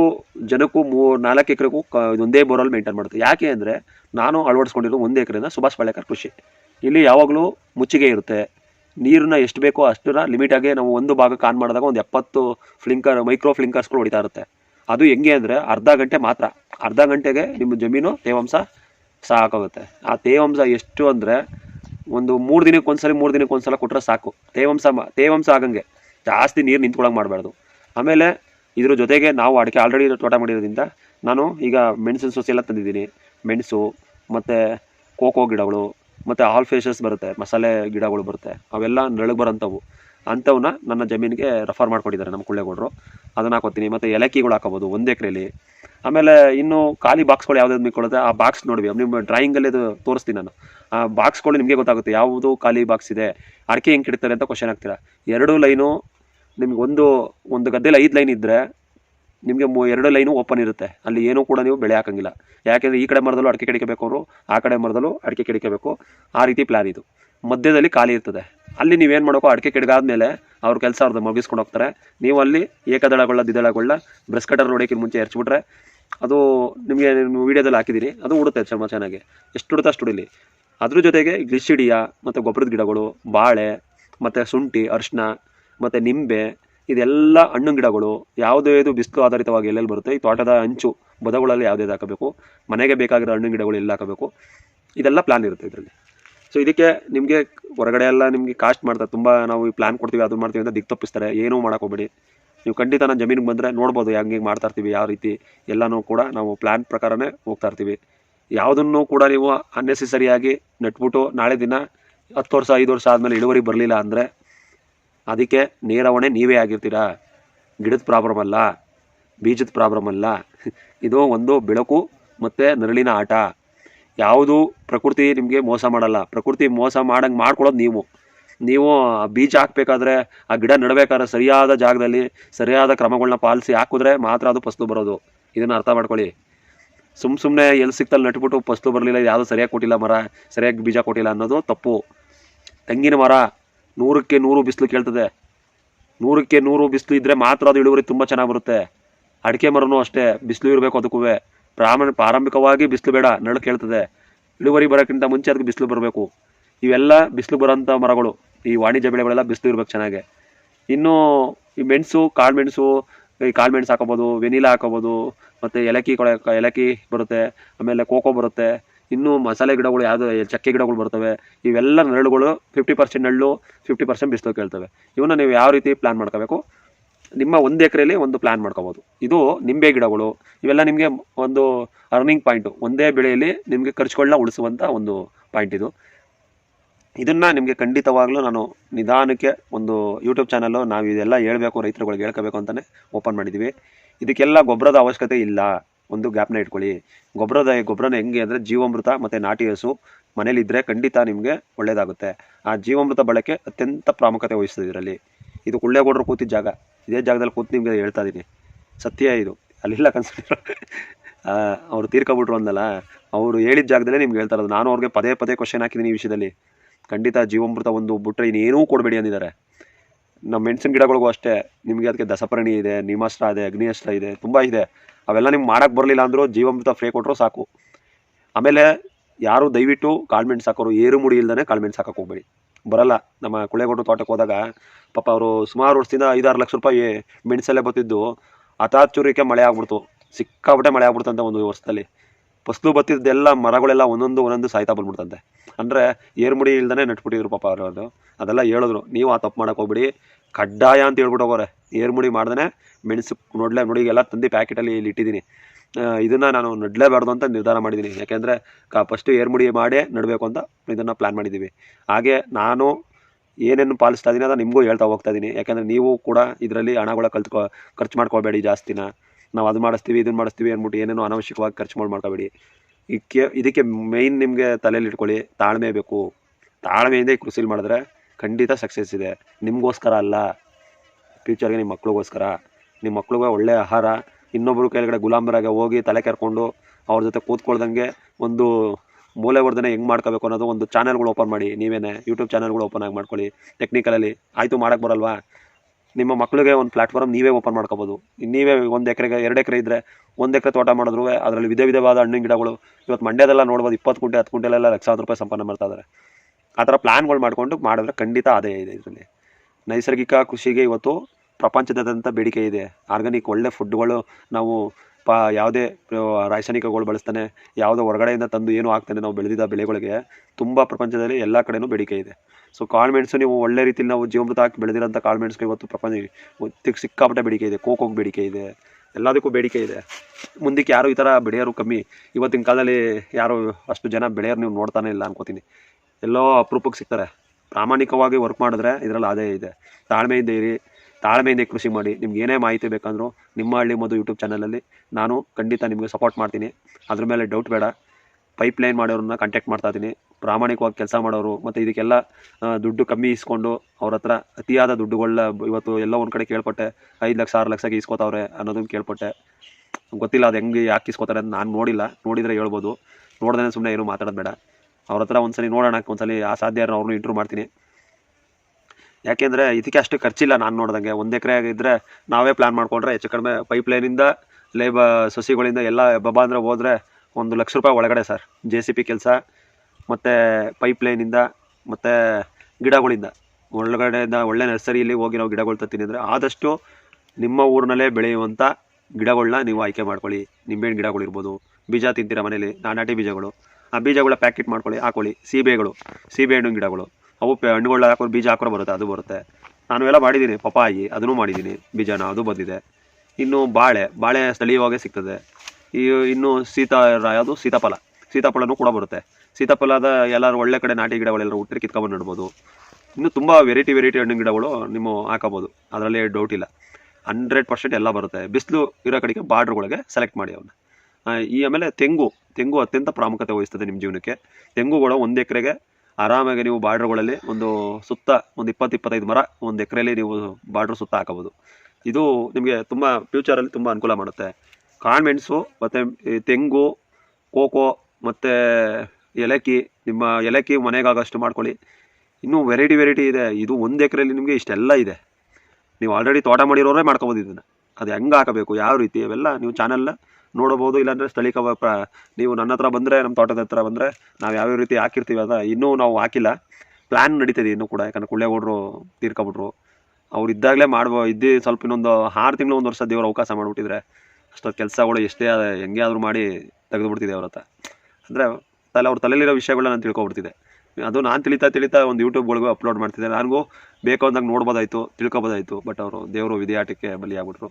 ಜನಕ್ಕೂ ಮೂ, ನಾಲ್ಕು ಎಕರೆಗೂ ಕ, ಒಂದೇ ಬೋರಲ್ ಮೇಂಟೈನ್ ಮಾಡುತ್ತೆ. ಯಾಕೆ ಅಂದರೆ ನಾನು ಅಳವಡಿಸ್ಕೊಂಡಿರೋ ಒಂದೇ ಎಕರೆಯಿಂದ ಸುಭಾಷ್ ಪಾಳೇಕರ್ ಕೃಷಿ. ಇಲ್ಲಿ ಯಾವಾಗಲೂ ಮುಚ್ಚಿಗೆ ಇರುತ್ತೆ. ನೀರನ್ನ ಎಷ್ಟು ಬೇಕೋ ಅಷ್ಟನ್ನ ಲಿಮಿಟಾಗಿ ನಾವು ಒಂದು ಭಾಗಕ್ಕೆ ಆನ್ ಮಾಡಿದಾಗ ಒಂದು ಎಪ್ಪತ್ತು ಫ್ಲಿಂಕರ್ ಮೈಕ್ರೋ ಫ್ಲಿಂಕರ್ಸ್ಗಳು ಹೊಡಿತಾ ಇರುತ್ತೆ. ಅದು ಹೆಂಗೆ ಅಂದರೆ ಅರ್ಧ ಗಂಟೆ ಮಾತ್ರ. ಅರ್ಧ ಗಂಟೆಗೆ ನಿಮ್ಮ ಜಮೀನು, ತೇವಾಂಶ ಸಾಕಾಗುತ್ತೆ. ಆ ತೇವಾಂಶ ಎಷ್ಟು ಅಂದರೆ ಒಂದು ಮೂರು ದಿನಕ್ಕೆ ಒಂದ್ಸಲ, ಮೂರು ದಿನಕ್ಕೆ ಒಂದ್ಸಲ ಕೊಟ್ಟರೆ ಸಾಕು. ತೇವಾಂಶ ತೇವಾಂಶ ಆಗಂಗೆ ಜಾಸ್ತಿ ನೀರು ನಿಂತ್ಕೊಳಂಗೆ ಮಾಡಬಾರ್ದು. ಆಮೇಲೆ ಇದ್ರ ಜೊತೆಗೆ ನಾವು ಅಡಿಕೆ ಆಲ್ರೆಡಿ ತೋಟ ಮಾಡಿರೋದ್ರಿಂದ ನಾನು ಈಗ ಮೆಣಸಿನ ಸೊಸೆ ಎಲ್ಲ ತಂದಿದ್ದೀನಿ. ಮೆಣಸು, ಮತ್ತು ಕೋಕೋ ಗಿಡಗಳು ಮತ್ತು ಆಲ್ ಫೇಷಸ್ ಬರುತ್ತೆ, ಮಸಾಲೆ ಗಿಡಗಳು ಬರುತ್ತೆ, ಅವೆಲ್ಲ ನೆಳಗೆ ಬರೋಂಥವು. ಅಂಥವನ್ನ ನನ್ನ ಜಮೀನಿಗೆ ರೆಫರ್ ಮಾಡ್ಕೊಂಡಿದ್ದಾರೆ ನಮ್ಮ ಕುಳ್ಳೆಗೌಡರು. ಅದನ್ನು ಹಾಕೋತೀನಿ. ಮತ್ತು ಎಲಕ್ಕಿಗಳು ಹಾಕೋಬೋದು, ಒಂದು ಎಕರೆಲಿ. ಆಮೇಲೆ ಇನ್ನು ಖಾಲಿ ಬಾಕ್ಸ್ಗಳು ಯಾವ್ದಾದ್ರು ಮಿಕ್ಕೊಳ್ಳುತ್ತೆ ಆ ಬಾಕ್ಸ್ ನೋಡಿ ನಿಮ್ಮ ಡ್ರಾಯಿಂಗಲ್ಲಿ ಅದು ತೋರಿಸ್ತೀನಿ ನಾನು. ಆ ಬಾಕ್ಸ್ಗಳು ನಿಮಗೆ ಗೊತ್ತಾಗುತ್ತೆ, ಯಾವುದು ಖಾಲಿ ಬಾಕ್ಸ್ ಇದೆ, ಅಡಿಕೆ ಹೆಂಗೆ ಕಿಡ್ತಾರೆ ಅಂತ ಕ್ವಶನ್ ಹಾಕ್ತೀರಾ ಎರಡು ಲೈನು, ನಿಮ್ಗೆ ಒಂದು ಒಂದು ಗದ್ದೆಲಿ ಐದು ಲೈನ್ ಇದ್ದರೆ ನಿಮಗೆ ಎರಡು ಲೈನು ಓಪನ್ ಇರುತ್ತೆ. ಅಲ್ಲಿ ಏನೂ ಕೂಡ ನೀವು ಬೆಳೆ ಹಾಕಂಗಿಲ್ಲ. ಯಾಕೆಂದರೆ ಈ ಕಡೆ ಮರದಲ್ಲೂ ಅಡಿಕೆ ಕಡಿಕಬೇಕು. ಅವರು ಆ ಕಡೆ ಮರದಲ್ಲೂ ಅಡಿಕೆ ಕಡಿಕಬೇಕು. ಆ ರೀತಿ ಪ್ಲ್ಯಾನ್ ಇದು. ಮಧ್ಯದಲ್ಲಿ ಖಾಲಿ ಇರ್ತದೆ. ಅಲ್ಲಿ ನೀವೇನು ಮಾಡಬೇಕು ಅಡಿಕೆ ಕೆಡಗಾದ್ಮೇಲೆ ಅವ್ರ ಕೆಲಸ ಅವ್ರದ್ದು ಮುಗಿಸ್ಕೊಂಡು ಹೋಗ್ತಾರೆ. ನೀವು ಅಲ್ಲಿ ಏಕದಳಗೊಳ್ಳ, ದ್ವಿದಳಗೊಳ್ಳ ಬ್ರಷ್ ಕಟರ್ ನೋಡೋಕ್ಕಿಂತ ಮುಂಚೆ ಎರ್ಚಿಬಿಟ್ರೆ ಅದು ನಿಮಗೆ ವೀಡಿಯೋದಲ್ಲಿ ಹಾಕಿದ್ದೀನಿ ಅದು ಉಡುತ್ತೆ ತುಂಬ ಚೆನ್ನಾಗಿ. ಎಷ್ಟು ಉಡುತ್ತೆ ಅಷ್ಟು ಉಡಿಲಿ. ಅದ್ರ ಜೊತೆಗೆ ಗ್ಲಿಸಿಡಿಯ ಮತ್ತು ಗೊಬ್ಬರದ ಗಿಡಗಳು, ಬಾಳೆ, ಮತ್ತು ಶುಂಠಿ, ಅರಿಶಿನ, ಮತ್ತು ನಿಂಬೆ ಇದೆಲ್ಲ ಹಣ್ಣು ಗಿಡಗಳು, ಯಾವುದೇ ಇದು ಬಿಸಿಲು ಆಧಾರಿತವಾಗಿ ಎಲ್ಲೆಲ್ಲಿ ಬರುತ್ತೆ, ಈ ತೋಟದ ಅಂಚು ಬದಗಳಲ್ಲಿ ಯಾವುದೇ ಹಾಕಬೇಕು, ಮನೆಗೆ ಬೇಕಾಗಿರೋ ಹಣ್ಣು ಗಿಡಗಳು ಎಲ್ಲ ಹಾಕಬೇಕು, ಇದೆಲ್ಲ ಪ್ಲ್ಯಾನ್ ಇರುತ್ತೆ ಇದರಲ್ಲಿ. ಸೊ ಇದಕ್ಕೆ ನಿಮಗೆ ಹೊರಗಡೆ ಎಲ್ಲ ನಿಮಗೆ ಕಾಸ್ಟ್ ಮಾಡ್ತಾರೆ ತುಂಬ ನಾವು ಈ ಪ್ಲ್ಯಾನ್ ಕೊಡ್ತೀವಿ ಅದು ಮಾಡ್ತೀವಿ ಅಂತ ದಿಕ್ಕು ತಪ್ಪಿಸ್ತಾರೆ ಏನೂ ಹೋಗ್ಬೇಡಿ. ನೀವು ಖಂಡಿತ ನಾನು ಜಮೀನಿಗೆ ಬಂದರೆ ನೋಡ್ಬೋದು ಹೆಂಗೆ ಹೆಂಗೆ ಮಾಡ್ತಾ ಇರ್ತೀವಿ, ಯಾವ ರೀತಿ ಎಲ್ಲನೂ ಕೂಡ ನಾವು ಪ್ಲ್ಯಾನ್ ಪ್ರಕಾರನೇ ಹೋಗ್ತಾ ಇರ್ತೀವಿ. ಯಾವುದನ್ನು ಕೂಡ ನೀವು ಅನ್ನೆಸೆಸರಿಯಾಗಿ ನೆಟ್ಬಿಟ್ಟು ನಾಳೆ ದಿನ ಹತ್ತು ವರ್ಷ, ಐದು ವರ್ಷ ಆದಮೇಲೆ ಇಳುವರಿ ಬರಲಿಲ್ಲ ಅಂದರೆ ಅದಕ್ಕೆ ನೇರವಣೆ ನೀವೇ ಆಗಿರ್ತೀರಾ? ಗಿಡದ ಪ್ರಾಬ್ಲಮ್ ಅಲ್ಲ, ಬೀಜದ ಪ್ರಾಬ್ಲಮ್ ಅಲ್ಲ. ಇದು ಒಂದು ಬೆಳಕು ಮತ್ತು ನರಳಿನ ಆಟ. ಯಾವುದು ಪ್ರಕೃತಿ ನಿಮಗೆ ಮೋಸ ಮಾಡಲ್ಲ. ಪ್ರಕೃತಿ ಮೋಸ ಮಾಡಂಗೆ ಮಾಡ್ಕೊಳ್ಳೋದು ನೀವು. ನೀವು ಆ ಬೀಜ ಹಾಕಬೇಕಾದ್ರೆ, ಆ ಗಿಡ ನೆಡಬೇಕಾದ್ರೆ ಸರಿಯಾದ ಜಾಗದಲ್ಲಿ ಸರಿಯಾದ ಕ್ರಮಗಳನ್ನ ಪಾಲಿಸಿ ಹಾಕಿದ್ರೆ ಮಾತ್ರ ಅದು ಫಸ್ಲು ಬರೋದು. ಇದನ್ನು ಅರ್ಥ ಮಾಡ್ಕೊಳ್ಳಿ. ಸುಮ್ಮ ಸುಮ್ಮನೆ ಎಲ್ಲಿ ಸಿಕ್ತಲ್ಲಿ ನಟ್ಬಿಟ್ಟು ಫಸ್ಲು ಬರಲಿಲ್ಲ ಯಾವುದೂ ಸರಿಯಾಗಿ ಕೊಟ್ಟಿಲ್ಲ ಮರ, ಸರಿಯಾಗಿ ಬೀಜ ಕೊಟ್ಟಿಲ್ಲ ಅನ್ನೋದು ತಪ್ಪು. ತೆಂಗಿನ ಮರ ನೂರಕ್ಕೆ ನೂರು ಬಿಸಿಲು ಕೇಳ್ತದೆ. ನೂರಕ್ಕೆ ನೂರು ಬಿಸಿಲು ಇದ್ದರೆ ಮಾತ್ರ ಅದು ಇಳುವರಿ ತುಂಬ ಚೆನ್ನಾಗಿ ಬರುತ್ತೆ. ಅಡಿಕೆ ಮರನೂ ಅಷ್ಟೇ, ಬಿಸಿಲು ಇರಬೇಕು ಅದಕ್ಕೂ. ಪ್ರಾಮ, ಪ್ರಾರಂಭಿಕವಾಗಿ ಬಿಸಿಲು ಬೇಡ, ನೆರಳು ಕೇಳ್ತದೆ. ಇಳುವರಿ ಬರೋಕ್ಕಿಂತ ಮುಂಚೆ ಅದಕ್ಕೆ ಬಿಸಿಲು ಬರಬೇಕು. ಇವೆಲ್ಲ ಬಿಸಿಲು ಬರೋಂಥ ಮರಗಳು. ಈ ವಾಣಿಜ್ಯ ಬೆಳೆಗಳೆಲ್ಲ ಬಿಸಿಲು ಇರಬೇಕು ಚೆನ್ನಾಗೆ. ಇನ್ನು ಈ ಮೆಣಸು, ಕಾಳು ಮೆಣಸು, ಈ ಕಾಳ್ಮೆಣ್ಸ್ ಹಾಕೋಬೋದು, ವೆನಿಲಾ ಹಾಕೋಬೋದು, ಮತ್ತು ಏಲಕ್ಕಿ ಕೊಳೆ, ಏಲಕ್ಕಿ ಬರುತ್ತೆ, ಆಮೇಲೆ ಕೋಕೋ ಬರುತ್ತೆ. ಇನ್ನೂ ಮಸಾಲೆ ಗಿಡಗಳು ಯಾವುದು, ಚಕ್ಕೆ ಗಿಡಗಳು ಬರ್ತವೆ, ಇವೆಲ್ಲ ನೆರಳುಗಳು ಫಿಫ್ಟಿ ಪರ್ಸೆಂಟ್ ನೆರಳು ಫಿಫ್ಟಿ ಪರ್ಸೆಂಟ್ ಬಿಸಿಲು ಕೇಳ್ತವೆ. ಇವನ್ನ ನೀವು ಯಾವ ರೀತಿ ಪ್ಲ್ಯಾನ್ ಮಾಡ್ಕೋಬೇಕು? ನಿಮ್ಮ ಒಂದು ಎಕರೆಯಲ್ಲಿ ಒಂದು ಪ್ಲ್ಯಾನ್ ಮಾಡ್ಕೋಬೋದು. ಇದು ನಿಂಬೆ ಗಿಡಗಳು, ಇವೆಲ್ಲ ನಿಮಗೆ ಒಂದು ಅರ್ನಿಂಗ್ ಪಾಯಿಂಟು ಒಂದೇ ಬೆಳೆಯಲ್ಲಿ ನಿಮಗೆ ಖರ್ಚುಗಳನ್ನ ಉಳಿಸುವಂಥ ಒಂದು ಪಾಯಿಂಟ್ ಇದು. ಇದನ್ನು ನಿಮಗೆ ಖಂಡಿತವಾಗ್ಲೂ ನಾನು ನಿಧಾನಕ್ಕೆ ಒಂದು ಯೂಟ್ಯೂಬ್ ಚಾನಲ್ಲು ನಾವು ಇದೆಲ್ಲ ಹೇಳಬೇಕು, ರೈತರುಗಳಿಗೆ ಹೇಳ್ಕೋಬೇಕು ಅಂತಲೇ ಓಪನ್ ಮಾಡಿದ್ದೀವಿ ಇದಕ್ಕೆಲ್ಲ ಗೊಬ್ಬರದ ಅವಶ್ಯಕತೆ ಇಲ್ಲ. ಒಂದು ಗ್ಯಾಪ್ನ ಇಟ್ಕೊಳ್ಳಿ. ಗೊಬ್ಬರದ ಗೊಬ್ಬರನ ಹೆಂಗೆ ಅಂದರೆ ಜೀವಾಮೃತ ಮತ್ತು ನಾಟಿ ಹಸು ಮನೇಲಿದ್ದರೆ ಖಂಡಿತ ನಿಮಗೆ ಒಳ್ಳೆಯದಾಗುತ್ತೆ ಆ ಜೀವಾಮೃತ ಬಳಕೆ ಅತ್ಯಂತ ಪ್ರಾಮುಖ್ಯತೆ ವಹಿಸ್ತದೆ ಇದರಲ್ಲಿ. ಇದು ಕೊಳ್ಳೇಗೌಡರು ಕೂತಿದ್ದ ಜಾಗ. ಇದೇ ಜಾಗದಲ್ಲಿ ಕೂತು ನಿಮಗೆ ಹೇಳ್ತಾ ಇದ್ದೀನಿ ಸತ್ಯ ಇದು. ಅಲ್ಲಿಲ್ಲ ಕನ್ಸಿಡರ್ ಅವರು ತೀರ್ಕೊಬಿಟ್ರು ಅಂದಲ್ಲ, ಅವರು ಹೇಳಿದ ಜಾಗದಲ್ಲೇ ನಿಮ್ಗೆ ಹೇಳ್ತಾ ಇರೋದು. ನಾನು ಅವ್ರಿಗೆ ಪದೇ ಪದೇ ಕ್ವಶನ್ ಹಾಕಿದ್ದೀನಿ ಈ ವಿಷಯದಲ್ಲಿ. ಖಂಡಿತ ಜೀವಾಮೃತ ಒಂದು ಬಿಟ್ಟರೆ ಇನ್ನೇನೂ ಕೊಡಬೇಡಿ ಅಂದಿದ್ದಾರೆ. ನಮ್ಮ ಮೆಣಸಿನ ಗಿಡಗಳಿಗೂ ಅಷ್ಟೇ. ನಿಮಗೆ ಅದಕ್ಕೆ ದಸಪರಣಿ ಇದೆ, ನಿಮಾಸ್ತ್ರ ಇದೆ ಅಗ್ನಿಯಸ್ತ್ರ ಇದೆ, ತುಂಬ ಇದೆ. ಅವೆಲ್ಲ ನಿಮ್ಗೆ ಮಾಡೋಕ್ಕೆ ಬರಲಿಲ್ಲ ಅಂದರೂ ಜೀವಮೃತ ಫ್ರೇ ಕೊಟ್ಟರು ಸಾಕು. ಆಮೇಲೆ ಯಾರು ದಯವಿಟ್ಟು ಕಾಳ್ಮೆಣ್ಸು ಹಾಕೋರು ಏರು ಮುಡಿ ಇಲ್ದೇ ಕಾಳ್ಮೆಣ್ಸು ಹಾಕಕ್ಕೆ ಹೋಗ್ಬೇಡಿ. ಬರಲ್ಲ, ನಮ್ಮ ಕುಳೆಗೋಟು ತೋಟಕ್ಕೆ ಹೋದಾಗ ಪಾಪ ಅವರು ಸುಮಾರು ವರ್ಷದಿಂದ ಐದಾರು ಲಕ್ಷ ರೂಪಾಯಿ ಮೆಣಸಲ್ಲೇ ಬತ್ತಿದ್ದು ಹತಾಚೂರಿಕೆ ಮಳೆ ಆಗ್ಬಿಡ್ತು. ಸಿಕ್ಕಾಪಟ್ಟೆ ಮಳೆ ಆಗ್ಬಿಡ್ತಂತೆ ಒಂದು ವರ್ಷದಲ್ಲಿ. ಫಸ್ಲು ಬತ್ತಿದ್ದೆಲ್ಲ ಮರಗಳೆಲ್ಲ ಒಂದೊಂದು ಒಂದೊಂದು ಸಾಯ್ತಾ ಬಂದ್ಬಿಡ್ತಂತೆ. ಅಂದರೆ ಏರ್ಮುಡಿ ಇಲ್ದೇ ನೆಟ್ಬಿಟ್ಟಿದ್ರು ಪಾಪ ಅವರು ಅದು. ಅದೆಲ್ಲ ಹೇಳಿದ್ರು, ನೀವು ಆ ತಪ್ಪು ಮಾಡೋಕ್ಕೆ ಹೋಗ್ಬಿಡಿ. ಕಡ್ಡಾಯ ಅಂತ ಹೇಳ್ಬಿಟ್ಟು ಹೋಗೋರೆ. ಏರ್ಮುಡಿ ಮಾಡ್ದೇ ಮೆಣಸು ನೋಡ್ಲೇ, ನೋಡಿ ಎಲ್ಲ ತಂದು ಪ್ಯಾಕೆಟಲ್ಲಿ ಇಲ್ಲಿ ಇಟ್ಟಿದ್ದೀನಿ ಇದನ್ನು ನಾನು ನಡ್ಲೇಬಾರ್ದು ಅಂತ ನಿರ್ಧಾರ ಮಾಡಿದ್ದೀನಿ. ಯಾಕೆಂದರೆ ಕ ಫಸ್ಟು ಏರ್ಮುಡಿ ಮಾಡೇ ನಡಬೇಕು ಅಂತ ಇದನ್ನು ಪ್ಲ್ಯಾನ್ ಮಾಡಿದ್ದೀವಿ. ಹಾಗೆ ನಾನು ಏನೇನು ಪಾಲಿಸ್ತಾ ಇದ್ದೀನಿ ಅದನ್ನು ನಿಮಗೂ ಹೇಳ್ತಾ ಹೋಗ್ತಾ ಇದ್ದೀನಿ ಯಾಕೆಂದರೆ ನೀವು ಕೂಡ ಇದರಲ್ಲಿ ಹಣಗಳ ಕಲ್ತ್ಕೊ, ಖರ್ಚು ಮಾಡ್ಕೋಬೇಡಿ ಜಾಸ್ತಿನ. ನಾವು ಅದು ಮಾಡಿಸ್ತೀವಿ ಇದನ್ನು ಮಾಡಿಸ್ತೀವಿ ಅಂದ್ಬಿಟ್ಟು ಏನೇನು ಅನವಶ್ಯಕವಾಗಿ ಖರ್ಚು ಮಾಡಿ ಮಾಡ್ಕೋಬೇಡಿ. ಇದಕ್ಕೆ ಇದಕ್ಕೆ ಮೇಯ್ನ್ ನಿಮಗೆ ತಲೆಯಲ್ಲಿ ಇಟ್ಕೊಳ್ಳಿ, ತಾಳ್ಮೆ ಬೇಕು. ತಾಳ್ಮೆಯಿಂದ ಈ ಕೃಷಿಲಿ ಮಾಡಿದ್ರೆ ಖಂಡಿತ ಸಕ್ಸಸ್ ಇದೆ. ನಿಮಗೋಸ್ಕರ ಅಲ್ಲ. ಫ್ಯೂಚರ್ಗೆ ನಿಮ್ಮ ಮಕ್ಳಿಗೋಸ್ಕರ. ನಿಮ್ಮ ಮಕ್ಳಿಗೆ ಒಳ್ಳೆಯ ಆಹಾರ ಇನ್ನೊಬ್ಬರು ಕೆಳಗಡೆ ಗುಲಾಮರಾಗೆ ಹೋಗಿ ತಲೆ ಕೆರ್ಕೊಂಡು ಅವ್ರ ಜೊತೆ ಕೂತ್ಕೊಳ್ದಂಗೆ ಒಂದು ಮೂಲೆವರ್ಧನೆ ಹೆಂಗೆ ಮಾಡ್ಕೋಬೇಕು ಅನ್ನೋದು ಒಂದು ಚಾನಲ್ಗಳು ಓಪನ್ ಮಾಡಿ. ನೀವೇನೆ ಯೂಟ್ಯೂಬ್ ಚಾನಲ್ಗಳು ಓಪನ್ ಆಗಿ ಮಾಡ್ಕೊಳ್ಳಿ. ಟೆಕ್ನಿಕಲಲ್ಲಿ ಆಯಿತು ಮಾಡೋಕ್ಕೆ ಬರಲ್ವಾ? ನಿಮ್ಮ ಮಕ್ಕಳಿಗೆ ಒಂದು ಪ್ಲಾಟ್ಫಾರ್ಮ್ ನೀವೇ ಓಪನ್ ಮಾಡ್ಕೋಬೋದು. ನೀವೇ ಒಂದು ಎಕರೆಗೆ ಎರಡು ಎಕರೆ ಇದ್ದರೆ ಒಂದು ಎಕರೆ ತೋಟ ಮಾಡಿದ್ರು ಅದರಲ್ಲಿ ವಿಧ ವಿಧವಾದ ಹಣ್ಣಿನ ಗಿಡಗಳು. ಇವತ್ತು ಮಂಡ್ಯದೆಲ್ಲ ನೋಡ್ಬೋದು ಇಪ್ಪತ್ತು ಕುಂಟೆ ಹತ್ತು ಕುಂಟೆಲೆಲ್ಲ ಲಕ್ಷಾಂತರ ರೂಪಾಯಿ ಸಂಪಾದನೆ ಮಾಡ್ತಾ ಇದ್ದಾರೆ ಆ ಥರ ಪ್ಲ್ಯಾನ್ಗಳು ಮಾಡಿಕೊಂಡು ಮಾಡಿದ್ರೆ ಖಂಡಿತ ಅದೇ ಇದೆ ಇದರಲ್ಲಿ. ನೈಸರ್ಗಿಕ ಕೃಷಿಗೆ ಇವತ್ತು ಪ್ರಪಂಚದಾದ್ಯಂತ ಬೇಡಿಕೆ ಇದೆ. ಆರ್ಗಾನಿಕ್ ಒಳ್ಳೆ ಫುಡ್ಗಳು ನಾವು ಪ ಯಾವುದೇ ರಾಸಾಯನಿಕಗಳು ಬಳಸ್ತಾನೆ, ಯಾವುದೋ ಹೊರಗಡೆಯಿಂದ ತಂದು ಏನು ಆಗ್ತಾನೆ ನಾವು ಬೆಳೆದಿದ್ದ ಬೆಳೆಗಳಿಗೆ ತುಂಬ ಪ್ರಪಂಚದಲ್ಲಿ ಎಲ್ಲ ಕಡೆಯೂ ಬೇಡಿಕೆ ಇದೆ. ಸೊ ಕಾಳುಮೆಣಸು ನೀವು ಒಳ್ಳೆ ರೀತಿಯಲ್ಲಿ ನಾವು ಜೀವಮೃತ ಹಾಕಿ ಬೆಳೆದಿರೋಂಥ ಕಾಳುಮೆಣಸಿಗೆ ಇವತ್ತು ಪ್ರಪಂಚ ಸಿಕ್ಕಾಪಟ್ಟೆ ಬೇಡಿಕೆ ಇದೆ. ಕೋಕೋಗೆ ಬೇಡಿಕೆ ಇದೆ. ಎಲ್ಲದಕ್ಕೂ ಬೇಡಿಕೆ ಇದೆ. ಮುಂದಕ್ಕೆ ಯಾರು ಈ ಥರ ಬೆಳೆಯೋರು ಕಮ್ಮಿ. ಇವತ್ತಿನ ಕಾಲದಲ್ಲಿ ಯಾರು ಅಷ್ಟು ಜನ ಬೆಳೆಯೋರು ನೀವು ನೋಡ್ತಾನೆ ಇಲ್ಲ ಅನ್ಕೋತೀನಿ. ಎಲ್ಲೋ ಅಪರೂಪಕ್ಕೆ ಸಿಗ್ತಾರೆ. ಪ್ರಾಮಾಣಿಕವಾಗಿ ವರ್ಕ್ ಮಾಡಿದ್ರೆ ಇದರಲ್ಲಿ ಅದೇ ಇದೆ. ತಾಳ್ಮೆಯಿಂದ ಇರಿ, ತಾಳ್ಮೆಯಿಂದ ಕೃಷಿ ಮಾಡಿ. ನಿಮ್ಗೆ ಏನೇ ಮಾಹಿತಿ ಬೇಕಂದ್ರೂ ನಿಮ್ಮ ಹಳ್ಳಿ ಮೊದಲು ಯೂಟ್ಯೂಬ್ ಚಾನಲಲ್ಲಿ ನಾನು ಖಂಡಿತ ನಿಮಗೆ ಸಪೋರ್ಟ್ ಮಾಡ್ತೀನಿ. ಅದ್ರ ಮೇಲೆ ಡೌಟ್ ಬೇಡ. ಪೈಪ್ ಲೈನ್ ಮಾಡೋರನ್ನ ಕಾಂಟ್ಯಾಕ್ಟ್ ಮಾಡ್ತಾ ಇದ್ದೀನಿ. ಪ್ರಾಮಾಣಿಕವಾಗಿ ಕೆಲಸ ಮಾಡೋರು ಮತ್ತು ಇದಕ್ಕೆಲ್ಲ ದುಡ್ಡು ಕಮ್ಮಿ ಇಸ್ಕೊಂಡು ಅವ್ರ ಹತ್ರ ಅತಿಯಾದ ದುಡ್ಡುಗಳನ್ನ ಇವತ್ತು ಎಲ್ಲ ಒಂದು ಕಡೆ ಕೇಳ್ಪಟ್ಟೆ. ಐದು ಲಕ್ಷ, ಆರು ಲಕ್ಷಕ್ಕೆ ಇಸ್ಕೋತಾವ್ರೆ ಅನ್ನೋದನ್ನು ಕೇಳ್ಪಟ್ಟೆ. ಗೊತ್ತಿಲ್ಲ ಅದು ಹೆಂಗೆ ಯಾಕೆ ಇಸ್ಕೋತಾರೆ ಅಂತ ನಾನು ನೋಡಿಲ್ಲ. ನೋಡಿದರೆ ಹೇಳ್ಬೋದು. ನೋಡ್ದೇ ಸುಮ್ಮನೆ ಏನು ಮಾತಾಡೋದು ಬೇಡ. ಅವ್ರ ಹತ್ರ ಒಂದ್ಸಲಿ ನೋಡೋಣ, ಒಂದ್ಸಲಿ ಆ ಸಾಧ್ಯ ಅವ್ರನ್ನೂ ಇಂಟ್ರೂ ಮಾಡ್ತೀನಿ. ಯಾಕೆಂದರೆ ಇದಕ್ಕೆ ಅಷ್ಟು ಖರ್ಚಿಲ್ಲ ನಾನು ನೋಡ್ದಂಗೆ. ಒಂದು ಎಕರೆ ಆಗಿದ್ದರೆ ನಾವೇ ಪ್ಲ್ಯಾನ್ ಮಾಡ್ಕೊಂಡ್ರೆ ಹೆಚ್ಚು ಕಡಿಮೆ ಪೈಪ್ ಲೈನಿಂದ ಲೇಬ ಸಸಿಗಳಿಂದ ಎಲ್ಲ ಬಬಾ ಅಂದರೆ ಹೋದರೆ ಒಂದು ಲಕ್ಷ ರೂಪಾಯಿ ಒಳಗಡೆ ಸರ್ ಜೆ ಸಿ ಪಿ ಕೆಲಸ, ಮತ್ತು ಪೈಪ್ ಲೈನಿಂದ ಮತ್ತು ಗಿಡಗಳಿಂದ. ಒಳಗಡೆಯಿಂದ ಒಳ್ಳೆ ನರ್ಸರಿಯಲ್ಲಿ ಹೋಗಿ ನಾವು ಗಿಡಗಳು ತತ್ತೀನಿ ಅಂದರೆ ಆದಷ್ಟು ನಿಮ್ಮ ಊರಿನಲ್ಲೇ ಬೆಳೆಯುವಂಥ ಗಿಡಗಳನ್ನ ನೀವು ಆಯ್ಕೆ ಮಾಡ್ಕೊಳ್ಳಿ. ನಿಂಬೆಹಣ್ಣು ಗಿಡಗಳು ಇರ್ಬೋದು ಬೀಜ ತಿಂತೀರ ಮನೇಲಿ, ನಾನಾಟಿ ಬೀಜಗಳು. ಆ ಬೀಜಗಳ ಪ್ಯಾಕೆಟ್ ಮಾಡ್ಕೊಳ್ಳಿ, ಹಾಕೊಳ್ಳಿ. ಸೀಬೆಗಳು, ಸೀಬೆ ಹಣ್ಣು ಗಿಡಗಳು. ಅವು ಹಣ್ಣುಗಳ ಹಾಕೋ ಬೀಜ ಹಾಕೋರು ಬರುತ್ತೆ, ಅದು ಬರುತ್ತೆ. ನಾನು ಎಲ್ಲ ಮಾಡಿದ್ದೀನಿ ಪಪಾಯಿ ಅದನ್ನು ಮಾಡಿದ್ದೀನಿ, ಬೀಜನ, ಅದು ಬಂದಿದೆ. ಇನ್ನು ಬಾಳೆ ಬಾಳೆ ಸ್ಥಳೀಯವಾಗೇ ಸಿಗ್ತದೆ. ಈ ಇನ್ನು ಸೀತಾ, ಯಾವುದು? ಸೀತಾಫಲ. ಸೀತಾಫಲನೂ ಕೂಡ ಬರುತ್ತೆ. ಸೀತಾಫಲದ ಎಲ್ಲರೂ ಒಳ್ಳೆ ಕಡೆ ನಾಟಿ ಗಿಡಗಳೆಲ್ಲರೂ ಹುಟ್ಟಿರಿ ಕಿತ್ಕೊಂಡು ನೆಡ್ಬೋದು. ಇನ್ನು ತುಂಬ ವೆರೈಟಿ ವೆರೈಟಿ ಹಣ್ಣಿನ ಗಿಡಗಳು ನಿಮ್ಮ ಹಾಕೋಬೋದು. ಅದರಲ್ಲಿ ಡೌಟ್ ಇಲ್ಲ. ಹಂಡ್ರೆಡ್ ಪರ್ಸೆಂಟ್ ಎಲ್ಲ ಬರುತ್ತೆ. ಬಿಸಿಲು ಇರೋ ಕಡೆಗೆ ಬಾರ್ಡ್ರ್ಗಳಿಗೆ ಸೆಲೆಕ್ಟ್ ಮಾಡಿ ಅವನ್ನ. ಈ ಆಮೇಲೆ ತೆಂಗು ತೆಂಗು ಅತ್ಯಂತ ಪ್ರಾಮುಖ್ಯತೆ ವಹಿಸ್ತದೆ ನಿಮ್ಮ ಜೀವನಕ್ಕೆ. ತೆಂಗುಗಳು ಒಂದು ಎಕರೆಗೆ ಆರಾಮಾಗಿ ನೀವು ಬಾರ್ಡ್ರ್ಗಳಲ್ಲಿ ಒಂದು ಸುತ್ತ ಒಂದು ಇಪ್ಪತ್ತು ಇಪ್ಪತ್ತೈದು ಮರ ಒಂದು ಎಕರೆಯಲ್ಲಿ ನೀವು ಬಾರ್ಡ್ರ್ ಸುತ್ತ ಹಾಕಬಹುದು. ಇದು ನಿಮಗೆ ತುಂಬ ಫ್ಯೂಚರಲ್ಲಿ ತುಂಬ ಅನುಕೂಲ ಮಾಡುತ್ತೆ. ಕಾಣ್ಮೆಣಸು ಮತ್ತು ತೆಂಗು, ಕೋಕೋ, ಮತ್ತು ಏಲಕ್ಕಿ, ನಿಮ್ಮ ಏಲಕ್ಕಿ ಮನೆಗಾಗಷ್ಟು ಮಾಡ್ಕೊಳ್ಳಿ. ಇನ್ನೂ ವೆರೈಟಿ ವೆರೈಟಿ ಇದೆ. ಇದು ಒಂದು ಎಕರೆಯಲ್ಲಿ ನಿಮಗೆ ಇಷ್ಟೆಲ್ಲ ಇದೆ. ನೀವು ಆಲ್ರೆಡಿ ತೋಟ ಮಾಡಿರೋರೇ ಮಾಡ್ಕೊಬೋದು ಇದನ್ನು. ಅದು ಹೆಂಗೆ ಹಾಕಬೇಕು, ಯಾವ ರೀತಿ ಅವೆಲ್ಲ ನೀವು ಚಾನಲ್ನ ನೋಡಬಹುದು, ಇಲ್ಲಾಂದರೆ ಸ್ಥಳೀಯ ನೀವು ನನ್ನ ಹತ್ರ ಬಂದರೆ ನಮ್ಮ ತೋಟದ ಹತ್ರ ಬಂದರೆ ನಾವು ಯಾವ್ಯಾವ ರೀತಿ ಹಾಕಿರ್ತೀವಿ ಅದ ಇನ್ನೂ ನಾವು ಹಾಕಿಲ್ಲ. ಪ್ಲ್ಯಾನ್ ನಡೀತಿದೆ ಇನ್ನೂ ಕೂಡ, ಯಾಕಂದ್ರೆ ಕುಳ್ಳೇಗೌಡರು ತೀರ್ಕೊಬಿಟ್ರು. ಅವ್ರು ಇದ್ದಾಗಲೇ ಮಾಡ್ಬೋ, ಇದ್ದು ಸ್ವಲ್ಪ ಇನ್ನೊಂದು ಆರು ತಿಂಗಳು, ಒಂದು ವರ್ಷ ದೇವ್ರು ಅವಕಾಶ ಮಾಡಿಬಿಟ್ಟಿದ್ರೆ ಅಷ್ಟೊತ್ತು ಕೆಲಸಗಳು ಎಷ್ಟೇ ಹೆಂಗೆ ಆದರೂ ಮಾಡಿ ತೆಗೆದುಬಿಡ್ತಿದ್ದೆ ಅವ್ರ ಹತ್ರ. ಅಂದರೆ ತಲೆ ಅವ್ರ ತಲೆಯಲ್ಲಿರೋ ವಿಷಯಗಳನ್ನ ನಾನು ತಿಳ್ಕೊಬಿಡ್ತಿದ್ದೆ ಅದು ನಾನು ತಿಳಿತಾ ತಿಳಿತಾ ಒಂದು ಯೂಟ್ಯೂಬ್ಗಳಿಗೂ ಅಪ್ಲೋಡ್ ಮಾಡ್ತಿದ್ದೆ ನನಗೂ ಬೇಕು ಅಂದಾಗ ನೋಡ್ಬೋದಾಯಿತು, ತಿಳ್ಕೊಬೋದಾಯಿತು ಬಟ್ ಅವರು ದೇವರು ವಿದ್ಯಾಟಕ್ಕೆ ಬಲಿಯಾಗ್ಬಿಟ್ರು.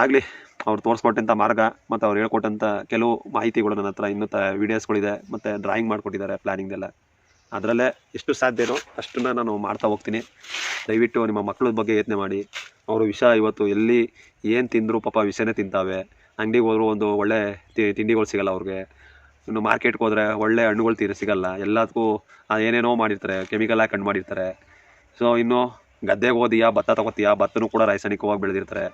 ಆಗಲಿ, ಅವ್ರು ತೋರಿಸ್ಕೊಟ್ಟಂಥ ಮಾರ್ಗ ಮತ್ತು ಅವ್ರು ಹೇಳ್ಕೊಟ್ಟಂಥ ಕೆಲವು ಮಾಹಿತಿಗಳು ನನ್ನ ಹತ್ರ ಇನ್ನೂ ತ ವೀಡಿಯೋಸ್ಗಳಿದೆ ಮತ್ತು ಡ್ರಾಯಿಂಗ್ ಮಾಡಿಕೊಟ್ಟಿದ್ದಾರೆ ಪ್ಲ್ಯಾನಿಂಗ್ದೆಲ್ಲ ಅದರಲ್ಲೇ ಎಷ್ಟು ಸಾಧ್ಯನೋ ಅಷ್ಟನ್ನ ನಾನು ಮಾಡ್ತಾ ಹೋಗ್ತೀನಿ. ದಯವಿಟ್ಟು ನಿಮ್ಮ ಮಕ್ಕಳ ಬಗ್ಗೆ ಯತ್ನೆ ಮಾಡಿ. ಅವರು ವಿಷ ಇವತ್ತು ಎಲ್ಲಿ, ಏನು ತಿಂದರೂ ಪಾಪ ವಿಷನೇ ತಿಂತಾವೆ. ಅಂಗಡಿಗೆ ಹೋದ್ರು ಒಂದು ಒಳ್ಳೆ ತಿಂಡಿಗಳು ಸಿಗಲ್ಲ ಅವ್ರಿಗೆ. ಇನ್ನು ಮಾರ್ಕೆಟ್ಗೆ ಹೋದರೆ ಒಳ್ಳೆ ಹಣ್ಣುಗಳು ತೀರ ಸಿಗಲ್ಲ. ಎಲ್ಲದಕ್ಕೂ ಏನೇನೋ ಮಾಡಿರ್ತಾರೆ ಕೆಮಿಕಲ್ ಹಾಕಿ ಹಣ್ಣು ಮಾಡಿರ್ತಾರೆ. ಸೊ ಇನ್ನು ಗದ್ದೆಗೆ ಹೋದೀಯಾ, ಭತ್ತ ತಗೋತೀಯಾ, ಭತ್ತನೂ ಕೂಡ ರಾಸಾಯನಿಕವಾಗಿ ಬೆಳೆದಿರ್ತಾರೆ.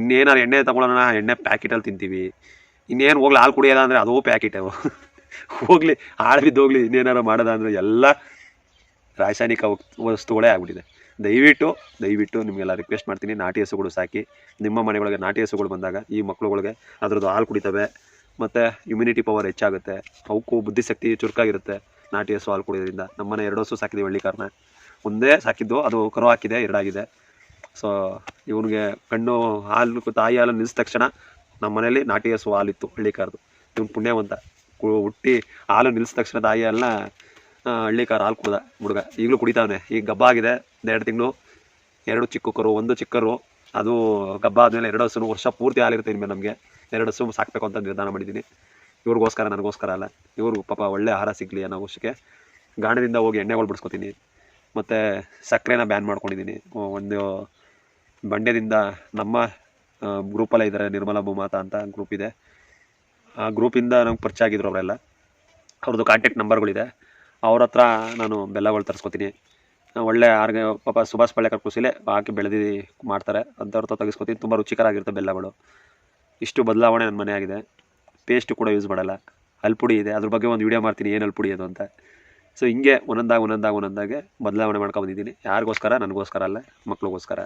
ಇನ್ನೇನಾರು ಎಣ್ಣೆ ತಗೊಳೋಣ ಎಣ್ಣೆ ಪ್ಯಾಕೆಟಲ್ಲಿ ತಿಂತೀವಿ. ಇನ್ನೇನು ಹೋಗ್ಲಿ ಹಾಲು ಕುಡಿಯೋದ ಅಂದರೆ ಅದೂ ಪ್ಯಾಕೆಟ್ ಹೋಗಲಿ ಹಾಳು ಬಿದ್ದೋಗ್ಲಿ ಇನ್ನೇನಾರು ಮಾಡೋದ ಅಂದರೆ ಎಲ್ಲ ರಾಸಾಯನಿಕ ವಸ್ತುಗಳೇ ಆಗಿಬಿಟ್ಟಿದೆ. ದಯವಿಟ್ಟು ದಯವಿಟ್ಟು ನಿಮಗೆಲ್ಲ ರಿಕ್ವೆಸ್ಟ್ ಮಾಡ್ತೀನಿ, ನಾಟಿ ಹಸುಗಳು ಸಾಕಿ. ನಿಮ್ಮ ಮನೆಗಳಿಗೆ ನಾಟಿ ಹಸುಗಳು ಬಂದಾಗ, ಈ ಮಕ್ಕಳುಗಳಿಗೆ ಅದ್ರದ್ದು ಹಾಲು ಕುಡಿತವೆ. ಮತ್ತು ಇಮ್ಯುನಿಟಿ ಪವರ್ ಹೆಚ್ಚಾಗುತ್ತೆ. ಅವಕ್ಕೂ ಬುದ್ಧಿಶಕ್ತಿ ಚುರುಕಾಗಿರುತ್ತೆ ನಾಟಿ ಹಸು ಹಾಲು ಕುಡಿಯೋದ್ರಿಂದ. ನಮ್ಮನೆ ಎರಡು ಹಸು ಸಾಕಿದ್ದೀವಿ ಹಳ್ಳಿ ಕಾರಣ ಒಂದೇ ಸಾಕಿದ್ದು, ಅದು ಕರು ಹಾಕಿದೆ, ಎರಡಾಗಿದೆ. ಸೊ ಇವ್ನಿಗೆ ಕಣ್ಣು ಹಾಲು ತಾಯಿ ಹಾಲು ನಿಲ್ಲಿಸಿದ ತಕ್ಷಣ ನಮ್ಮ ಮನೇಲಿ ನಾಟಿ ಹಸು ಹಾಲಿತ್ತು ಹಳ್ಳಿ ಕಾರ್ದು ಇವ್ನು ಪುಣ್ಯವಂತ. ಹುಟ್ಟಿ ಹಾಲು ನಿಲ್ಲಿಸಿದ ತಕ್ಷಣ ತಾಯಿ ಹಾಲನ್ನ ಆ, ಹಳ್ಳಿ ಕಾರ್ ಹಾಲು ಕುಡ್ದ. ಹುಡುಗ ಈಗಲೂ ಕುಡಿತಾವನೆ. ಈಗ ಗಬ್ಬ ಆಗಿದೆ ಎರಡು ತಿಂಗಳು. ಎರಡು ಚಿಕ್ಕ ಕರು ಒಂದು ಚಿಕ್ಕರು ಅದು ಗಬ್ಬ ಆದಮೇಲೆ ಎರಡು ಹಸು ವರ್ಷ ಪೂರ್ತಿ ಹಾಲಿರುತ್ತೆ ಇನ್ಮೇಲೆ ನಮಗೆ. ಎರಡು ಹಸು ಸಾಕಬೇಕು ಅಂತ ನಿರ್ಧಾರ ಮಾಡಿದ್ದೀನಿ. ಇವ್ರಿಗೋಸ್ಕರ ನನಗೋಸ್ಕರ ಅಲ್ಲ. ಇವ್ರಿಗೂ ಪಾಪ ಒಳ್ಳೆ ಆಹಾರ ಸಿಗಲಿ ಅನ್ನೋ ವರ್ಷಕ್ಕೆ ಗಾಣದಿಂದ ಹೋಗಿ ಎಣ್ಣೆಗಳು ಬಿಡಿಸ್ಕೊತೀನಿ. ಮತ್ತು ಸಕ್ಕರೆನ ಬ್ಯಾನ್ ಮಾಡ್ಕೊಂಡಿದ್ದೀನಿ. ಒಂದು ಮಂಡ್ಯದಿಂದ ನಮ್ಮ ಗ್ರೂಪಲ್ಲೇ ಇದ್ದಾರೆ ನಿರ್ಮಲಾ ಭೂಮಾತ ಅಂತ ಗ್ರೂಪ್ ಇದೆ. ಆ ಗ್ರೂಪಿಂದ ನಮ್ಗೆ ಪರಿಚಯ ಆಗಿದ್ರು ಅವರೆಲ್ಲ. ಅವ್ರದ್ದು ಕಾಂಟ್ಯಾಕ್ಟ್ ನಂಬರ್ಗಳಿದೆ ಅವ್ರ ಹತ್ರ ನಾನು ಬೆಲ್ಲಗಳು ತರಿಸ್ಕೊತೀನಿ. ಒಳ್ಳೆ ಆರ್ಗ, ಪಾಪ ಸುಭಾಷ್ ಪಳ್ಳೆಕರ್ ಕೃಷಿಲೇ ಹಾಕಿ ಬೆಳೆದು ಮಾಡ್ತಾರೆ. ಅಂಥವ್ರ ಹತ್ರ ತೆಗೆಸ್ಕೊತೀನಿ. ತುಂಬ ರುಚಿಕರಾಗಿರುತ್ತೆ ಬೆಲ್ಲಗಳು. ಇಷ್ಟು ಬದಲಾವಣೆ ನನ್ನ ಮನೆ ಆಗಿದೆ. ಪೇಸ್ಟು ಕೂಡ ಯೂಸ್ ಮಾಡಲ್ಲ. ಅಲ್ಪುಡಿ ಇದೆ. ಅದ್ರ ಬಗ್ಗೆ ಒಂದು ವೀಡಿಯೋ ಮಾಡ್ತೀನಿ. ಏನು ಅಲ್ಪುಡಿ ಅದು ಅಂತ. ಸೊ ಹಿಂಗೆ ಒಂದೊಂದಾಗ ಒಂದೊಂದಾಗ, ಒಂದೊಂದಾಗೆ ಬದಲಾವಣೆ ಮಾಡ್ಕೊಂಬಂದಿದ್ದೀನಿ ಯಾರಿಗೋಸ್ಕರ? ನನಗೋಸ್ಕರ ಅಲ್ಲ. ಮಕ್ಳಿಗೋಸ್ಕರ.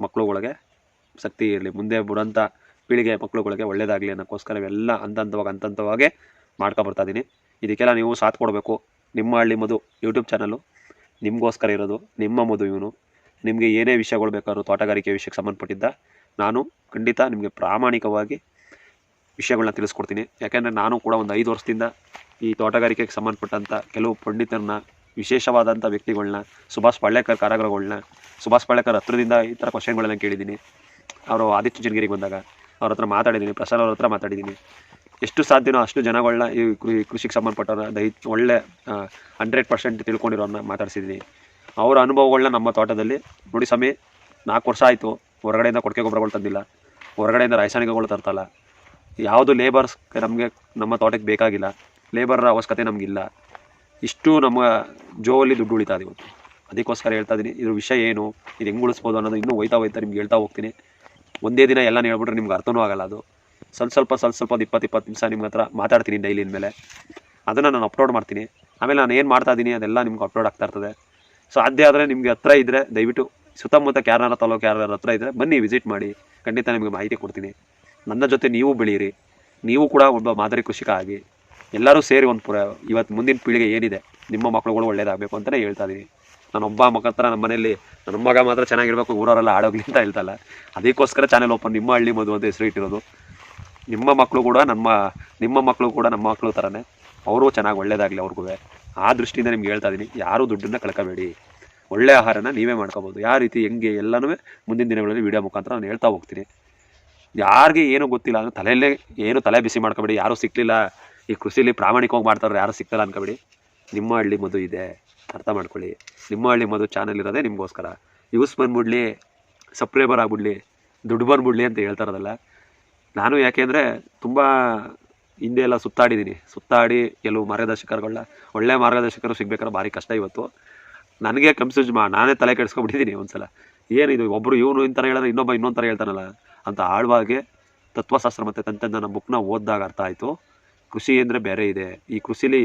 ಮಕ್ಳುಗಳಿಗೆ ಶಕ್ತಿ ಇರಲಿ, ಮುಂದೆ ಬರೋಂಥ ಪೀಳಿಗೆ ಮಕ್ಳುಗಳಿಗೆ ಒಳ್ಳೇದಾಗಲಿ ಅನ್ನೋಕ್ಕೋಸ್ಕರ ಇವೆಲ್ಲ ಹಂತ ಹಂತವಾಗಿ ಹಂತ ಹಂತವಾಗಿ ಮಾಡ್ಕೊಬರ್ತಾ ಇದ್ದೀನಿ ಇದಕ್ಕೆಲ್ಲ ನೀವು ಸಾಥ್ ಕೊಡಬೇಕು. ನಿಮ್ಮ ಹಳ್ಳಿ ಮದು ಯೂಟ್ಯೂಬ್ ಚಾನಲ್ಲು ನಿಮಗೋಸ್ಕರ ಇರೋದು, ನಿಮ್ಮ ಮಧು ಇವನು. ನಿಮಗೆ ಏನೇ ವಿಷಯಗಳು ಬೇಕಾದ್ರೂ ತೋಟಗಾರಿಕೆ ವಿಷಯಕ್ಕೆ ಸಂಬಂಧಪಟ್ಟಿದ್ದ ನಾನು ಖಂಡಿತ ನಿಮಗೆ ಪ್ರಾಮಾಣಿಕವಾಗಿ ವಿಷಯಗಳನ್ನ ತಿಳಿಸ್ಕೊಡ್ತೀನಿ. ಯಾಕೆಂದರೆ ನಾನು ಕೂಡ ಒಂದು ಐದು ವರ್ಷದಿಂದ ಈ ತೋಟಗಾರಿಕೆಗೆ ಸಂಬಂಧಪಟ್ಟಂಥ ಕೆಲವು ಪಂಡಿತರನ್ನ ವಿಶೇಷವಾದಂಥ ವ್ಯಕ್ತಿಗಳನ್ನ ಸುಭಾಷ್ ಪಳ್ಳೇಕರ್ ಕಾರಾಗರಗಳನ್ನ ಸುಭಾಷ್ ಪಳ್ಳಕರ್ ಹತ್ರದಿಂದ ಈ ಥರ ಕ್ವಶನ್ಗಳನ್ನ ಕೇಳಿದ್ದೀನಿ. ಅವರು ಆದಿತ್ಯ ಚನ್ನಗಿರಿಗೆ ಬಂದಾಗ ಅವ್ರ ಹತ್ರ ಮಾತಾಡಿದ್ದೀನಿ, ಪ್ರಸಾದ್ ಅವ್ರ ಹತ್ರ ಮಾತಾಡಿದ್ದೀನಿ. ಎಷ್ಟು ಸಾಧ್ಯನೋ ಅಷ್ಟು ಜನಗಳನ್ನ ಈ ಕೃಷಿಗೆ ಸಂಬಂಧಪಟ್ಟವ್ರನ್ನ ದೈ, ಒಳ್ಳೆ ಹಂಡ್ರೆಡ್ ಪರ್ಸೆಂಟ್ ತಿಳ್ಕೊಂಡಿರೋರನ್ನ ಮಾತಾಡ್ಸಿದ್ದೀನಿ. ಅವರ ಅನುಭವಗಳನ್ನ ನಮ್ಮ ತೋಟದಲ್ಲಿ ನೋಡಿ ಸಮಯ ನಾಲ್ಕು ವರ್ಷ ಆಯಿತು, ಹೊರಗಡೆಯಿಂದ ಕೊಡಕೆ ಗೊಬ್ಬರಗಳು ತಂದಿಲ್ಲ. ಹೊರಗಡೆಯಿಂದ ರಾಸಾಯನಿಕಗಳು ತರ್ತಲ್ಲ. ಯಾವುದು ಲೇಬರ್ಸ್ ನಮಗೆ, ನಮ್ಮ ತೋಟಕ್ಕೆ ಬೇಕಾಗಿಲ್ಲ. ಲೇಬರ್ ಅವಶ್ಯಕತೆ ನಮಗಿಲ್ಲ. ಇಷ್ಟು ನಮ್ಮ ಜೋವಲ್ಲಿ ದುಡ್ಡು ಉಳಿತಾ ಇವತ್ತು. ಅದಕ್ಕೋಸ್ಕರ ಹೇಳ್ತಾ ಇದ್ದೀನಿ, ಇದ್ರ ವಿಷಯ ಏನು, ಇದು ಹೆಂಗೆ ಉಳಿಸ್ಬೋದು ಅನ್ನೋದು ಇನ್ನೂ ಹೋಯ್ತಾ ಹೋಯ್ತಾ ನಿಮ್ಗೆ ಹೇಳ್ತಾ ಹೋಗ್ತೀನಿ. ಒಂದೇ ದಿನ ಎಲ್ಲ ಹೇಳ್ಬಿಟ್ರೆ ನಿಮ್ಗೆ ಅರ್ಥನೂ ಆಗಲ್ಲ ಅದು. ಸ್ವಲ್ಪ ಸ್ವಲ್ಪ ಸ್ವಲ್ಪ ಸ್ವಲ್ಪ ಇಪ್ಪತ್ತು ಇಪ್ಪತ್ತು ನಿಮಿಷ ನಿಮ್ಮ ಹತ್ರ ಮಾತಾಡ್ತೀನಿ ಡೈಲಿ ಮೇಲೆ ಅದನ್ನು ನಾನು ಅಪ್ಲೋಡ್ ಮಾಡ್ತೀನಿ. ಆಮೇಲೆ ನಾನು ಏನು ಮಾಡ್ತಾ ಇದ್ದೀನಿ ಅದೆಲ್ಲ ನಿಮ್ಗೆ ಅಪ್ಲೋಡ್ ಆಗ್ತಾ ಇರ್ತದೆ. ಅದೇ ಆದರೆ ನಿಮಗೆ ಹತ್ರ ಇದ್ದರೆ ದಯವಿಟ್ಟು ಸುತ್ತಮುತ್ತ ಕ್ಯಾರನಾರ, ತಾಲೂಕು ಯಾರ ಹತ್ರ ಇದ್ದರೆ ಬನ್ನಿ ವಿಸಿಟ್ ಮಾಡಿ. ಖಂಡಿತ ನಿಮಗೆ ಮಾಹಿತಿ ಕೊಡ್ತೀನಿ. ನನ್ನ ಜೊತೆ ನೀವು ಬೆಳೀರಿ. ನೀವು ಕೂಡ ಒಬ್ಬ ಮಾದರಿ ಕೃಷಿಕ ಆಗಿ ಎಲ್ಲರೂ ಸೇರಿ ಒಂದು ಪುರ ಇವತ್ತು ಮುಂದಿನ ಪೀಳಿಗೆ ಏನಿದೆ, ನಿಮ್ಮ ಮಕ್ಕಳುಗಳು ಒಳ್ಳೆಯದಾಗಬೇಕು ಅಂತಲೇ ಹೇಳ್ತಾ ಇದ್ದೀನಿ. ನಾನು ಒಬ್ಬ ಮಗ ಹತ್ರ ನಮ್ಮ ಮನೆಯಲ್ಲಿ ನನ್ನ ಮಗ ಮಾತ್ರ ಚೆನ್ನಾಗಿರ್ಬೇಕು, ಊರವರೆಲ್ಲ ಆಡೋಗ್ಲಿ ಅಂತ ಹೇಳ್ತಲ್ಲ. ಅದಕ್ಕೋಸ್ಕರ ಚಾನೆಲ್ ಓಪನ್ ನಿಮ್ಮ ಹಳ್ಳಿ ಮದುವೆ ಅಂತ ಹೆಸರು ಇಟ್ಟಿರೋದು. ನಿಮ್ಮ ಮಕ್ಕಳು ಕೂಡ ನಮ್ಮ, ನಿಮ್ಮ ಮಕ್ಕಳು ಕೂಡ ನಮ್ಮ ಮಕ್ಕಳು ಥರನೇ ಅವರು ಚೆನ್ನಾಗಿ ಒಳ್ಳೇದಾಗಲಿ ಅವ್ರಿಗೂ ಆ ದೃಷ್ಟಿಯಿಂದ ನಿಮ್ಗೆ ಹೇಳ್ತಾ ಇದ್ದೀನಿ ಯಾರೂ ದುಡ್ಡನ್ನು ಕಳ್ಕೊಬೇಡಿ. ಒಳ್ಳೆ ಆಹಾರನ ನೀವೇ ಮಾಡ್ಕೋಬೋದು. ಯಾವ ರೀತಿ, ಹೆಂಗೆ ಎಲ್ಲನೂ ಮುಂದಿನ ದಿನಗಳಲ್ಲಿ ವೀಡಿಯೋ ಮುಖಾಂತರ ನಾನು ಹೇಳ್ತಾ ಹೋಗ್ತೀನಿ. ಯಾರಿಗೆ ಏನೂ ಗೊತ್ತಿಲ್ಲ ಅಂದರೆ ತಲೆಯಲ್ಲೇ ಏನು ತಲೆ ಬಿಸಿ ಮಾಡ್ಕೋಬೇಡಿ. ಯಾರೂ ಸಿಕ್ಕಲಿಲ್ಲ ಈ ಕೃಷಿಲಿ ಪ್ರಾಮಾಣಿಕವಾಗಿ ಮಾಡ್ತಾರೆ ಯಾರೂ ಸಿಗ್ತಲ್ಲ ಅನ್ಕೋಬೇಡಿ. ನಿಮ್ಮ ಹಳ್ಳಿ ಮಧು ಇದೆ, ಅರ್ಥ ಮಾಡ್ಕೊಳ್ಳಿ. ನಿಮ್ಮ ಹಳ್ಳಿ ಮಧು ಚಾನಲ್ ಇರೋದೇ ನಿಮಗೋಸ್ಕರ. ಯೂಸ್ ಬಂದ್ಬಿಡ್ಲಿ, ಸಬ್ಸ್ಕ್ರೈಬರ್ ಆಗ್ಬಿಡ್ಲಿ, ದುಡ್ಡು ಬಂದ್ಬಿಡ್ಲಿ ಅಂತ ಹೇಳ್ತಾ ಇರೋದಲ್ಲ. ನಾನು ಯಾಕೆಂದರೆ ತುಂಬ ಹಿಂದೆ ಎಲ್ಲ ಸುತ್ತಾಡಿದ್ದೀನಿ ಸುತ್ತಾಡಿ ಕೆಲವು ಮಾರ್ಗದರ್ಶಕರುಗಳನ್ನ ಒಳ್ಳೆ ಮಾರ್ಗದರ್ಶಕರು ಸಿಗ್ಬೇಕಾದ್ರೆ ಭಾರಿ ಕಷ್ಟ ಇವತ್ತು. ನನಗೆ ಕನ್ಫ್ಯೂಸ್ ಮಾ, ನಾನೇ ತಲೆ ಕೆಡಿಸ್ಕೊಂಡ್ಬಿಟ್ಟಿದ್ದೀನಿ ಒಂದು ಸಲ ಏನಿದು ಒಬ್ಬರು ಇವನು ಇಂಥ ಹೇಳಿದ್ರೆ ಇನ್ನೊಬ್ಬ ಇನ್ನೊಂದು ಥರ ಹೇಳ್ತಾನಲ್ಲ. ಅಂತ ಆಳ್ವಾಗೆ ತತ್ವಶಾಸ್ತ್ರ ಮತ್ತು ತಂತ್ರಜ್ಞಾನ ಬುಕ್ನ ಓದಿದಾಗ ಅರ್ಥ ಆಯಿತು. ಕೃಷಿ ಅಂದರೆ ಬೇರೆ ಇದೆ. ಈ ಕೃಷಿಲಿ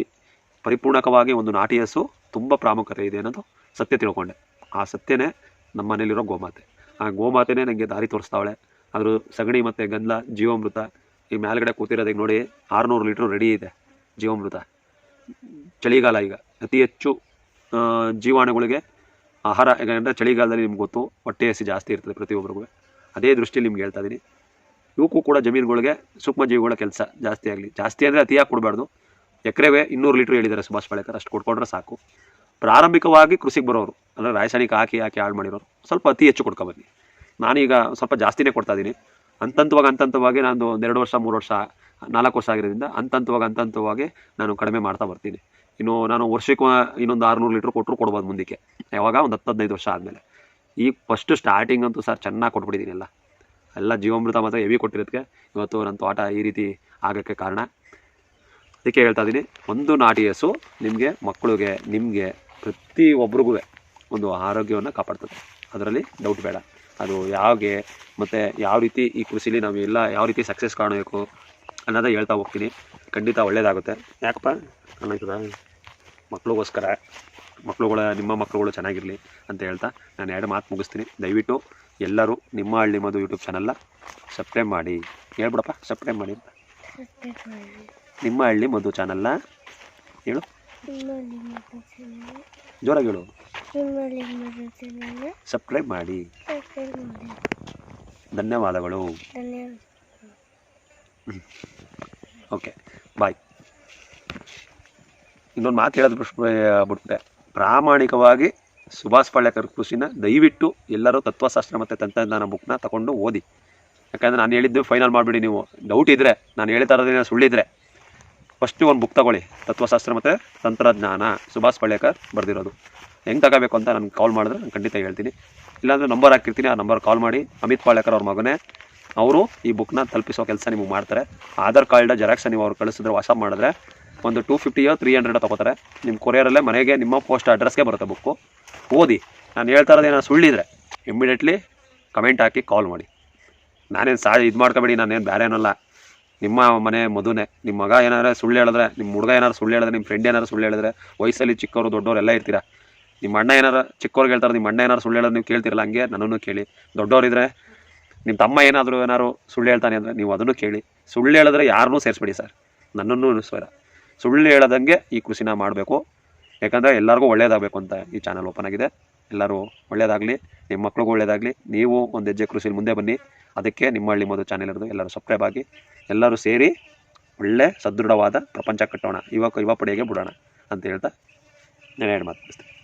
ಪರಿಪೂರ್ಣಕವಾಗಿ ಒಂದು ನಾಟಿ ಹಸು ತುಂಬ ಪ್ರಾಮುಖ್ಯತೆ ಇದೆ ಅನ್ನೋದು ಸತ್ಯ ತಿಳ್ಕೊಂಡೆ. ಆ ಸತ್ಯನೇ ನಮ್ಮ ಮನೇಲಿರೋ ಗೋಮಾತೆ. ಆ ಗೋಮಾತೆನೇ ನನಗೆ ದಾರಿ ತೋರಿಸ್ತಾವಳೆ. ಅದ್ರ ಸಗಣಿ ಮತ್ತು ಗಂಧ ಜೀವಾಮೃತ, ಈ ಮೇಲ್ಗಡೆ ಕೂತಿರೋದಕ್ಕೆ ನೋಡಿ ಆರುನೂರು ಲೀಟ್ರ್ ರೆಡಿ ಇದೆ ಜೀವಾಮೃತ. ಚಳಿಗಾಲ ಈಗ ಅತಿ ಹೆಚ್ಚು ಜೀವಾಣುಗಳಿಗೆ ಆಹಾರ ಯಾಕಂದರೆ ಚಳಿಗಾಲದಲ್ಲಿ ನಿಮ್ಗೆ ಗೊತ್ತು ಹೊಟ್ಟೆ ಹಸಿ ಜಾಸ್ತಿ ಇರ್ತದೆ ಪ್ರತಿಯೊಬ್ಬರಿಗೂ ಅದೇ ದೃಷ್ಟಿಯಲ್ಲಿ ನಿಮ್ಗೆ ಹೇಳ್ತಾ ಇದ್ದೀನಿ ಇವಕ್ಕೂ ಕೂಡ ಜಮೀನುಗಳಿಗೆ ಸೂಕ್ಷ್ಮ ಜೀವಿಗಳ ಕೆಲಸ ಜಾಸ್ತಿ ಆಗಲಿ. ಜಾಸ್ತಿ ಅಂದರೆ ಅತಿಯಾಗಿ ಕೊಡಬಾರ್ದು. ಎಕರೆಗೆ ಇನ್ನೂರು ಲೀಟ್ರ್ ಹೇಳಿದ್ದಾರೆ ಸುಭಾಷ್ ಪಾಳೇಕರ್, ಅಷ್ಟು ಕೊಟ್ಕೊಂಡ್ರೆ ಸಾಕು. ಪ್ರಾರಂಭಿಕವಾಗಿ ಕೃಷಿಗೆ ಬರೋರು, ಅಂದರೆ ರಾಸಾಯನಿಕ ಹಾಕಿ ಹಾಕಿ ಹಾಳು ಮಾಡಿರೋರು, ಸ್ವಲ್ಪ ಅತಿ ಹೆಚ್ಚು ಕೊಡ್ಕೊಬನ್ನಿ. ನಾನೀಗ ಸ್ವಲ್ಪ ಜಾಸ್ತಿನೇ ಕೊಡ್ತಾ ಇದ್ದೀನಿ. ಅಂತಂತವಾಗಿ ಹಂತಂತವಾಗಿ ನಾನು ಒಂದೆರಡು ವರ್ಷ, ಮೂರು ವರ್ಷ, ನಾಲ್ಕು ವರ್ಷ ಆಗಿರೋದ್ರಿಂದ ಅಂತಂತವಾಗಿ ಹಂತಂತವಾಗಿ ನಾನು ಕಡಿಮೆ ಮಾಡ್ತಾ ಬರ್ತೀನಿ. ಇನ್ನು ನಾನು ವರ್ಷಕ್ಕೆ ಇನ್ನೊಂದು ಆರುನೂರು ಲೀಟ್ರ್ ಕೊಟ್ಟರು ಕೊಡ್ಬೋದು ಮುಂದಕ್ಕೆ. ಯಾವಾಗ? ಒಂದು ಹತ್ತು ಹದಿನೈದು ವರ್ಷ ಆದಮೇಲೆ. ಈಗ ಫಸ್ಟು ಸ್ಟಾರ್ಟಿಂಗ್ ಅಂತೂ ಸರ್ ಚೆನ್ನಾಗಿ ಕೊಟ್ಬಿಟ್ಟಿದ್ದೀನಿ ಎಲ್ಲ ಎಲ್ಲ ಜೀವಾಮೃತ ಮಾತ್ರ ಹೆವಿ ಕೊಟ್ಟಿರೋದಕ್ಕೆ ಇವತ್ತು ನನ್ನ ತೋಟ ಈ ರೀತಿ ಆಗೋಕ್ಕೆ ಕಾರಣ. ಅದಕ್ಕೆ ಹೇಳ್ತಾ ಇದ್ದೀನಿ ಒಂದು ನಾಟಿ ಹಸು ನಿಮಗೆ, ಮಕ್ಕಳಿಗೆ, ನಿಮಗೆ, ಪ್ರತಿ ಒಬ್ರಿಗೂ ಒಂದು ಆರೋಗ್ಯವನ್ನು ಕಾಪಾಡ್ತದೆ. ಅದರಲ್ಲಿ ಡೌಟ್ ಬೇಡ. ಅದು ಯಾವಾಗೆ, ಮತ್ತು ಯಾವ ರೀತಿ ಈ ಕೃಷಿಲಿ ನಾವು ಎಲ್ಲ ಯಾವ ರೀತಿ ಸಕ್ಸಸ್ ಕಾಣಬೇಕು ಅನ್ನೋದೇ ಹೇಳ್ತಾ ಹೋಗ್ತೀನಿ. ಖಂಡಿತ ಒಳ್ಳೆಯದಾಗುತ್ತೆ ಯಾಕಪ್ಪ? ಅನ್ನೋದ ಮಕ್ಕಳಿಗೋಸ್ಕರ ಮಕ್ಕಳುಗಳ ನಿಮ್ಮ ಮಕ್ಕಳುಗಳು ಚೆನ್ನಾಗಿರಲಿ ಅಂತ ಹೇಳ್ತಾ ನಾನು ಎರಡು ಮಾತು ಮುಗಿಸ್ತೀನಿ. ದಯವಿಟ್ಟು ಎಲ್ಲರೂ ನಿಮ್ಮ ಹಳ್ಳಿ ಮದು ಯೂಟ್ಯೂಬ್ ಚಾನಲ್ನ ಸಬ್ಸ್ಕ್ರೈಬ್ ಮಾಡಿ. ಹೇಳ್ಬಿಡಪ್ಪ ಸಬ್ಸ್ಕ್ರೈಬ್ ಮಾಡಿ. ನಿಮ್ಮ ಹಳ್ಳಿ ಮಧು ಚಾನಲ್ನ ಹೇಳು. ಜೋರಾಗಿ ಹೇಳು. ಸಬ್ಸ್ಕ್ರೈಬ್ ಮಾಡಿ. ಧನ್ಯವಾದಗಳು. ಓಕೆ ಬಾಯ್ ಇನ್ನೊಂದು ಮಾತು ಹೇಳೋದು ಬಿಟ್ಬಿಟ್ಟೆ ಪ್ರಾಮಾಣಿಕವಾಗಿ ಸುಭಾಷ್ ಪಾಳ್ಯಕರ್ ಕೃಷಿನ ದಯವಿಟ್ಟು ಎಲ್ಲರೂ ತತ್ವಶಾಸ್ತ್ರ ಮತ್ತು ತಂತ್ರಜ್ಞಾನ ಬುಕ್ನ ತಗೊಂಡು ಓದಿ. ಯಾಕಂದರೆ ನಾನು ಹೇಳಿದ್ದು ಫೈನಲ್ ಮಾಡಿಬಿಡಿ ನೀವು. ಡೌಟ್ ಇದ್ದರೆ ನಾನು ಹೇಳ್ತಾ ಇರೋದೇನೋ ಸುಳ್ಳಿದ್ರೆ. ಫಸ್ಟು ಒಂದು ಬುಕ್ ತಗೊಳ್ಳಿ. ತತ್ವಶಾಸ್ತ್ರ ಮತ್ತು ತಂತ್ರಜ್ಞಾನ. ಸುಭಾಷ್ ಪಳ್ಳೇಕರ್ ಬರೆದಿರೋದು. ಹೆಂಗೆ ತಗೋಬೇಕು ಅಂತ ನನಗೆ ಕಾಲ್ ಮಾಡಿದ್ರೆ ನಾನು ಖಂಡಿತ ಹೇಳ್ತೀನಿ. ಇಲ್ಲಾಂದರೆ ನಂಬರ್ ಹಾಕಿರ್ತೀನಿ, ಆ ನಂಬರ್ ಕಾಲ್ ಮಾಡಿ ಅಮಿತ್ ಪಾಳ್ಯಕರ್ ಅವ್ರ ಮಗನೇ ಅವರು ಈ ಬುಕ್ನ ತಲುಪಿಸೋ ಕೆಲಸ ನಿಮಗೆ ಮಾಡ್ತಾರೆ. ಆಧಾರ್ ಕಾರ್ಡ್ ಜೆರಾಕ್ಸ್ ನೀವು ಅವ್ರು ಕಳಿಸಿದ್ರೆ ವಾಟ್ಸಪ್ ಮಾಡಿದ್ರೆ ಒಂದು ಟೂ ಫಿಫ್ಟಿಯೋ ತ್ರೀ ಹಂಡ್ರೆಡ್ ತೊಗೋತಾರೆ. ನಿಮ್ಮ ಕೊರಿಯರಲ್ಲೇ ಮನೆಗೆ ನಿಮ್ಮ ಪೋಸ್ಟ್ ಅಡ್ರೆಸ್ಗೆ ಬರುತ್ತೆ ಬುಕ್ಕು ಓದಿ. ನಾನು ಹೇಳ್ತಾ ಇರೋದೇನೋ ಸುಳ್ಳಿದ್ರೆ ಇಮ್ಮಿಡಿಯೇಟ್ಲಿ ಕಮೆಂಟ್ ಹಾಕಿ ಕಾಲ್ ಮಾಡಿ. ನಾನೇನು ಸಾ ಇದು ಮಾಡ್ಕೊಬೇಡಿ, ನಾನೇನು ಬೇರೆ ಏನಲ್ಲ ನಿಮ್ಮ ಮನೆ ಮದುವೆ ನಿಮ್ಮ ಮಗ ಏನಾರ ಸುಳ್ಳು ಹೇಳಿದ್ರೆ, ನಿಮ್ಮ ಹುಡುಗ ಏನಾರು ಸುಳ್ಳು ಹೇಳಿದ್ರೆ, ನಿಮ್ಮ ಫ್ರೆಂಡ್ ಏನಾರು ಸುಳ್ಳು ಹೇಳಿದ್ರೆ, ವಯಸ್ಸಲ್ಲಿ ಚಿಕ್ಕವರು ದೊಡ್ಡವರು ಎಲ್ಲ ಇರ್ತೀರಾ? ನಿಮ್ಮ ಅಣ್ಣ ಏನಾರು ಚಿಕ್ಕವ್ರಿಗೆ ಹೇಳ್ತಾರೆ, ನಿಮ್ಮ ಅಣ್ಣ ಏನಾರು ಸುಳ್ಳು ಹೇಳೋದು ನೀವು ಕೇಳ್ತಿರಲ್ಲ, ಹಂಗೆ ನನ್ನನ್ನು ಕೇಳಿ. ದೊಡ್ಡವರಿದ್ರೆ ನಿಮ್ಮ ತಮ್ಮ ಏನಾದರೂ ಏನಾರು ಸುಳ್ಳು ಹೇಳ್ತಾನೆ ಅಂದರೆ ನೀವು ಅದನ್ನು ಕೇಳಿ. ಸುಳ್ಳು ಹೇಳಿದ್ರೆ ಯಾರನ್ನೂ ಸೇರಿಸ್ಬಿಡಿ ಸರ್. ನನ್ನನ್ನು ಅನಿಸ್ಬೇಡ ಸುಳ್ಳು ಹೇಳದಂಗೆ ಈ ಕೃಷಿನ ಮಾಡಬೇಕು. ಯಾಕಂದರೆ ಎಲ್ಲರಿಗೂ ಒಳ್ಳೇದಾಗಬೇಕು ಅಂತ ಈ ಚಾನಲ್ ಓಪನ್ ಆಗಿದೆ. ಎಲ್ಲರೂ ಒಳ್ಳೇದಾಗಲಿ, ನಿಮ್ಮ ಮಕ್ಳಿಗೂ ಒಳ್ಳೇದಾಗಲಿ. ನೀವು ಒಂದು ಹೆಜ್ಜೆ ಕೃಷಿಲಿ ಮುಂದೆ ಬನ್ನಿ. ಅದಕ್ಕೆ ನಿಮ್ಮ ಹಳ್ಳಿ ಮೊದಲು ಚಾನೆಲ್ ಇರೋದು ಎಲ್ಲರೂ ಸಬ್ಸ್ಕ್ರೈಬ್ ಆಗಿ. ಎಲ್ಲರೂ ಸೇರಿ ಒಳ್ಳೆ ಸದೃಢವಾದ ಪ್ರಪಂಚ ಕಟ್ಟೋಣ, ಯುವಕ ಯುವ ಪಡೆಗೆ ಬಿಡೋಣ ಅಂತ ಹೇಳ್ತಾ ನಾನು ಎರಡು ಮಾತು